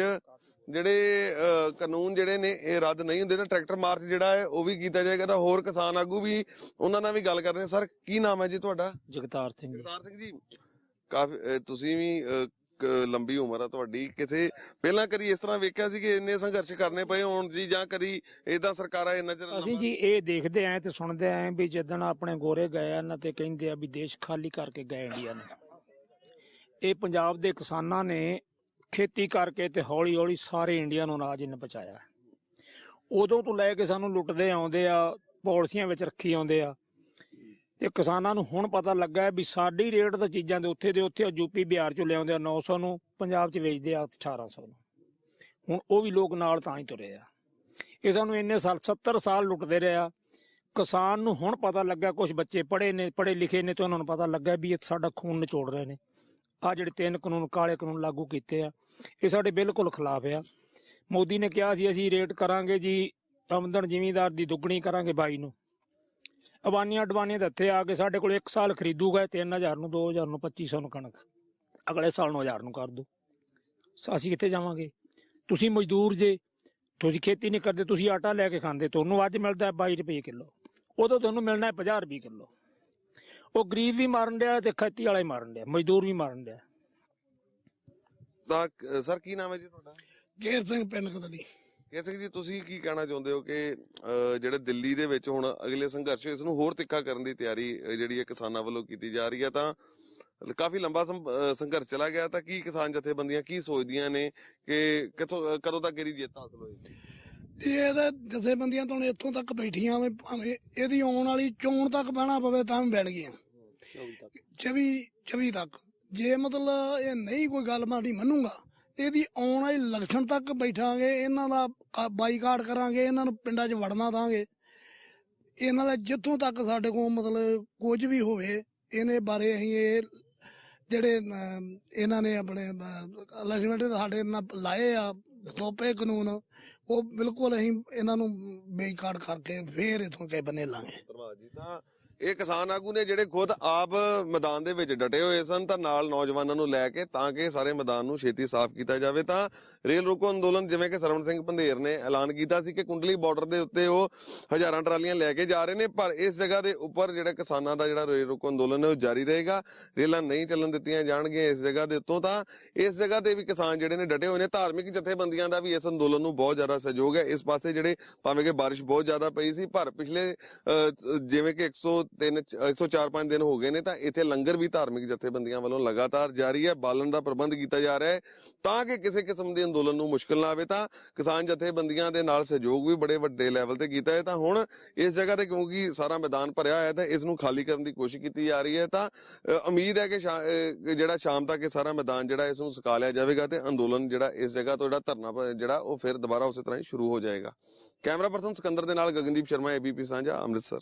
ਜਿਹੜੇ ਕਾਨੂੰਨ ਜਿਹੜੇ ਨੇ ਇਹ ਰੱਦ ਨਹੀਂ ਹੁੰਦੇ ਤਾਂ ਟਰੈਕਟਰ ਮਾਰਚ ਜਿਹੜਾ ਹੈ ਉਹ ਵੀ ਕੀਤਾ ਜਾਏਗਾ। ਤਾਂ ਹੋਰ ਕਿਸਾਨ ਆਗੂ ਵੀ ਉਹਨਾਂ ਨਾਲ ਵੀ ਗੱਲ ਕਰਦੇ ਨੇ। ਸਰ ਕੀ ਨਾਮ ਹੈ ਜੀ ਤੁਹਾਡਾ?
ਜਗਤਾਰ ਸਿੰਘ
ਜਗਤਾਰ ਸਿੰਘ ਜੀ ਕਾਫੀ ਤੁਸੀਂ ਵੀ ਲੰਬੀ ਉਮਰ ਆ ਤੁਹਾਡੀ। ਕਿਸੇ ਪਹਿਲਾਂ ਕਦੀ ਇਸ ਤਰ੍ਹਾਂ ਵੇਖਿਆ ਸੀ ਕਿ ਇੰਨੇ ਸੰਘਰਸ਼ ਕਰਨੇ ਪਏ ਹੋਣ ਜੀ ਜਾਂ ਕਦੀ ਇਦਾਂ ਸਰਕਾਰਾਂ ਇੰਨਾ ਚਿਰ
ਅਸੀਂ ਜੀ ਇਹ ਦੇਖਦੇ ਆਂ ਤੇ ਸੁਣਦੇ ਆਂ ਵੀ ਜਦੋਂ ਆਪਣੇ ਗੋਰੇ ਗਏ ਆ ਤੇ ਕਹਿੰਦੇ ਆ ਵੀ ਦੇਸ਼ ਖਾਲੀ ਕਰਕੇ ਗਏ ਇੰਡੀਆ ਨੇ। ਇਹ ਪੰਜਾਬ ਦੇ ਕਿਸਾਨਾਂ ਨੇ ਖੇਤੀ ਕਰਕੇ ਤੇ ਹੌਲੀ ਹੌਲੀ ਸਾਰੇ ਇੰਡੀਆ ਨੂੰ ਅਨਾਜ ਇਹਨੇ ਪਹੁੰਚਾਇਆ। ਉਦੋਂ ਤੋਂ ਲੈ ਕੇ ਸਾਨੂੰ ਲੁੱਟਦੇ ਆਉਂਦੇ ਆ ਪਾਲਿਸੀਆਂ ਵਿੱਚ ਰੱਖੀ ਆਉਂਦੇ ਆ। ਤੇ ਕਿਸਾਨਾਂ ਨੂੰ ਹੁਣ ਪਤਾ ਲੱਗਾ ਵੀ ਸਾਡੀ ਰੇਟ ਤਾਂ ਚੀਜ਼ਾਂ ਦੇ ਉੱਥੇ ਦੇ ਉੱਥੇ ਯੂਪੀ ਬਿਹਾਰ ਚੋਂ ਲਿਆਉਂਦੇ ਆ 900 ਨੂੰ, ਪੰਜਾਬ 'ਚ ਵੇਚਦੇ ਆ 1800 ਨੂੰ। ਹੁਣ ਉਹ ਵੀ ਲੋਕ ਨਾਲ ਤਾਂ ਹੀ ਤੁਰੇ ਆ। ਇਹ ਸਾਨੂੰ ਇੰਨੇ ਸਾਲ 70 ਸਾਲ ਲੁੱਟਦੇ ਰਹੇ ਆ। ਕਿਸਾਨ ਨੂੰ ਹੁਣ ਪਤਾ ਲੱਗਾ ਕੁਝ ਬੱਚੇ ਪੜ੍ਹੇ ਨੇ, ਪੜ੍ਹੇ ਲਿਖੇ ਨੇ ਤੇ ਉਹਨਾਂ ਨੂੰ ਪਤਾ ਲੱਗਾ ਵੀ ਇਹ ਸਾਡਾ ਖੂਨ ਨਿਚੋੜ ਰਹੇ ਨੇ। ਆ ਜਿਹੜੇ ਤਿੰਨ ਕਾਨੂੰਨ, ਕਾਲੇ ਕਾਨੂੰਨ ਲਾਗੂ ਕੀਤੇ ਆ, ਇਹ ਸਾਡੇ ਬਿਲਕੁਲ ਖਿਲਾਫ ਆ। ਮੋਦੀ ਨੇ ਕਿਹਾ ਸੀ, ਅਸੀਂ ਰੇਟ ਕਰਾਂਗੇ ਜੀ, ਆਮਦਨ ਜ਼ਿਮੀਂਦਾਰ ਦੀ ਦੁੱਗਣੀ ਕਰਾਂਗੇ ਬਾਈ ਨੂੰ। ਅਬਾਨੀਆਂ ਅਡਵਾਨੀਆਂ ਦੇ ਇੱਥੇ ਆ ਕੇ ਸਾਡੇ ਕੋਲ 1 ਸਾਲ ਖਰੀਦੂਗਾ 3000 ਨੂੰ 2000 ਨੂੰ 2500 ਨੂੰ ਕਣਕ। ਅਗਲੇ ਸਾਲ ਨੂੰ 1000 ਨੂੰ ਕਰ ਦੋ। ਅਸੀਂ ਕਿੱਥੇ ਜਾਵਾਂਗੇ? ਤੁਸੀਂ ਮਜ਼ਦੂਰ ਜੇ ਤੁਸੀਂ ਖੇਤੀ ਨਹੀਂ ਕਰਦੇ ਤੁਸੀਂ ਆਟਾ ਲੈ ਕੇ ਖਾਂਦੇ ਤੁਹਾਨੂੰ ਅੱਜ ਮਿਲਦਾ ਹੈ 22 ਰੁਪਏ ਕਿਲੋ। ਉਦੋਂ ਤੁਹਾਨੂੰ ਮਿਲਣਾ ਹੈ 50 ਰੁਪਏ ਕਿਲੋ। ਉਹ ਗਰੀਬ ਵੀ ਮਾਰਨ ਡਿਆ ਤੇ ਖੇਤੀ ਵਾਲਾ ਹੀ ਮਾਰਨ ਡਿਆ ਮਜ਼ਦੂਰ ਵੀ ਮਾਰਨ ਡਿਆ।
ਤਾਂ ਸਰ ਕੀ ਨਾਮ ਹੈ ਜੀ ਤੁਹਾਡਾ?
ਗੇਰ ਸਿੰਘ ਪਿੰਡ ਕਦਲੀ।
ਕੇਸਰ ਸਿੰਘ ਜੀ ਤੁਸੀਂ ਕੀ ਕਹਿਣਾ ਚਾਹੁੰਦੇ ਹੋ ਕਿ ਜਿਹੜੇ ਦਿੱਲੀ ਦੇ ਵਿੱਚ ਹੁਣ ਅਗਲੇ ਸੰਘਰਸ਼ ਇਸ ਨੂੰ ਹੋਰ ਤਿੱਖਾ ਕਰਨ ਦੀ ਤਿਆਰੀ ਜਿਹੜੀ ਹੈ ਕਿਸਾਨਾਂ ਵੱਲੋਂ ਕੀਤੀ ਜਾ ਰਹੀ ਹੈ ਤਾਂ ਕਾਫੀ ਲੰਬਾ ਸੰਘਰਸ਼ ਚਲਾ ਗਿਆ ਤਾਂ ਕੀ ਕਿਸਾਨ ਜਥੇਬੰਦੀਆਂ ਕੀ ਸੋਚਦੀਆਂ ਨੇ ਕਿ ਕਿੱਥੋਂ ਕਦੋਂ ਤੱਕ ਇਹਦੀ ਜਿੱਤ ਹਾਸਲ ਹੋਏਗੀ?
ਇਹ ਤਾਂ ਜਥੇਬੰਦੀਆਂ ਤਾਂ ਇੱਥੋਂ ਤੱਕ ਬੈਠੀਆਂ ਵੇ ਭਾਵੇਂ ਇਹਦੀ ਆਉਣ ਵਾਲੀ ਚੋਣ ਤੱਕ ਬਹਿਣਾ ਪਵੇ ਤਾਂ ਵੀ ਬੈਠ ਗਈਆਂ। 24 24 ਤੱਕ। ਜੇ ਮਤਲਬ ਇਹ ਨਹੀਂ ਕੋਈ ਗੱਲ ਮਾੜੀ ਮੰਨੂਗਾ ਇਹਦੀ ਆਉਣ ਵਾਲੀ ਇਲੈਕਸ਼ਨ ਤੱਕ ਬੈਠਾਂਗੇ, ਇਹਨਾਂ ਦਾ ਬਾਈਕਾਟ ਕਰਾਂਗੇ, ਇਹਨਾਂ ਨੂੰ ਪਿੰਡਾਂ 'ਚ ਵੜਨਾ ਦਾਂਗੇ। ਇਹਨਾਂ ਦਾ ਜਿੱਥੋਂ ਤੱਕ ਸਾਡੇ ਕੋਲ ਮਤਲਬ ਕੁਝ ਵੀ ਹੋਵੇ, ਇਹਨੇ ਬਾਰੇ ਅਸੀਂ ਇਹ ਜਿਹੜੇ ਇਹਨਾਂ ਨੇ ਆਪਣੇ ਅਲੈਗਮੈਂਟ ਸਾਡੇ ਨਾਲ ਲਾਏ ਆ ਤੋਪੇ ਕਾਨੂੰਨ, ਉਹ ਬਿਲਕੁਲ ਅਸੀਂ ਇਹਨਾਂ ਨੂੰ ਬੇਕਾਰ ਕਰਕੇ ਫੇਰ ਇਥੋਂ ਕੇ ਬੰਨੇ ਲਾਂਗੇ।
ਧੰਨਵਾਦ ਜੀ। ਤਾਂ ਇਹ ਕਿਸਾਨ ਆਗੂ ਨੇ ਜਿਹੜੇ ਖੁਦ ਆਪ ਮੈਦਾਨ ਦੇ ਵਿੱਚ ਡਟੇ ਹੋਏ ਸਨ ਤਾਂ ਨਾਲ ਨੌਜਵਾਨਾਂ ਨੂੰ ਲੈ ਕੇ ਤਾਂ ਕਿ ਸਾਰੇ ਮੈਦਾਨ ਨੂੰ ਛੇਤੀ ਸਾਫ਼ ਕੀਤਾ ਜਾਵੇ ਤਾਂ ਰੇਲ ਰੋਕੋ ਅੰਦੋਲਨ ਜਿਵੇਂ ਕਿ ਸਰਵਣ ਸਿੰਘ ਪੰਧੇਰ ਨੇ ਐਲਾਨ ਕੀਤਾ ਸੀ ਕਿ ਕੁੰਡਲੀ ਬਾਰਡਰ ਦੇ ਉੱਤੇ ਉਹ ਹਜ਼ਾਰਾਂ ਟਰਾਲੀਆਂ ਲੈ ਕੇ ਜਾ ਰਹੇ ਨੇ, ਪਰ ਇਸ ਜਗ੍ਹਾ ਦੇ ਉੱਪਰ ਜਿਹੜਾ ਕਿਸਾਨਾਂ ਦਾ ਜਿਹੜਾ ਰੇਲ ਰੋਕੋ ਅੰਦੋਲਨ ਹੈ, ਉਹ ਜਾਰੀ ਰਹੇਗਾ। ਰੇਲਾਂ ਨਹੀਂ ਚੱਲਣ ਦਿੱਤੀਆਂ ਜਾਣਗੀਆਂ ਇਸ ਜਗ੍ਹਾ ਦੇ ਉੱਤੋਂ ਤਾਂ। ਇਸ ਜਗ੍ਹਾ ਤੇ ਵੀ ਕਿਸਾਨ ਜਿਹੜੇ ਨੇ ਡਟੇ ਹੋਏ ਨੇ। ਧਾਰਮਿਕ ਜਥੇਬੰਦੀਆਂ ਦਾ ਵੀ ਇਸ ਅੰਦੋਲਨ ਨੂੰ ਬਹੁਤ ਜ਼ਿਆਦਾ ਸਹਿਯੋਗ ਹੈ। ਇਸ ਪਾਸੇ ਜਿਹੜੇ ਭਾਵੇਂ ਕਿ ਬਾਰਿਸ਼ ਬਹੁਤ ਜ਼ਿਆਦਾ ਪਈ ਸੀ, ਪਰ ਪਿਛਲੇ ਜਿਵੇਂ ਕਿ 103 104-5 ਦਿਨ ਹੋ ਗਏ ਨੇ, ਤਾਂ ਇੱਥੇ ਲੰਗਰ ਵੀ ਧਾਰਮਿਕ ਜਥੇਬੰਦੀਆਂ ਵੱਲੋਂ ਲਗਾਤਾਰ ਜਾਰੀ ਹੈ। ਬਾਲਣ ਦਾ ਪ੍ਰਬੰਧ ਕੀਤਾ ਜਾ ਰਿਹਾ ਹੈ, ਤਾਂ ਕਿ ਕਿਸੇ ਕਿਸਮ ਦੇ ਅੰਦੋਲਨ ਨੂੰ ਮੁਸ਼ਕਲ ਨਾ ਆਵੇ ਤਾਂ ਕਿਸਾਨ ਜਥੇਬੰਦੀਆਂ ਦੇ ਨਾਲ ਸਹਿਯੋਗ ਵੀ ਬੜੇ ਵੱਡੇ ਲੈਵਲ ਤੇ ਕੀਤਾ ਹੈ। ਤਾਂ ਹੁਣ ਇਸ ਜਗ੍ਹਾ ਤੇ ਕਿਉਂਕਿ ਸਾਰਾ ਮੈਦਾਨ ਭਰਿਆ ਹੋਇਆ ਹੈ, ਤਾਂ ਇਸ ਨੂੰ ਖਾਲੀ ਕਰਨ ਦੀ ਕੋਸ਼ਿਸ਼ ਕੀਤੀ ਜਾ ਰਹੀ ਹੈ, ਤਾਂ ਉਮੀਦ ਹੈ ਕਿ ਸ਼ਾ- ਜਿਹੜਾ ਸ਼ਾਮ ਤੱਕ ਇਹ ਸਾਰਾ ਮੈਦਾਨ ਜਿਹੜਾ ਇਸ ਨੂੰ ਸੁਕਾ ਲਿਆ ਜਾਵੇਗਾ ਤੇ ਅੰਦੋਲਨ ਜਿਹੜਾ ਇਸ ਜਗ੍ਹਾ ਤੋਂ ਜਿਹੜਾ ਧਰਨਾ ਜਿਹੜਾ ਉਹ ਫਿਰ ਦੁਬਾਰਾ ਉਸੇ ਤਰ੍ਹਾਂ ਹੀ ਸ਼ੁਰੂ ਹੋ ਜਾਏਗਾ। ਕੈਮਰਾ ਪਰਸਨ ਸਿਕੰਦਰ ਦੇ ਨਾਲ ਗਗਨਦੀਪ ਸ਼ਰਮਾ ਏਬੀਪੀ ਸਾਂਝਾ, ਅੰਮ੍ਰਿਤਸਰ।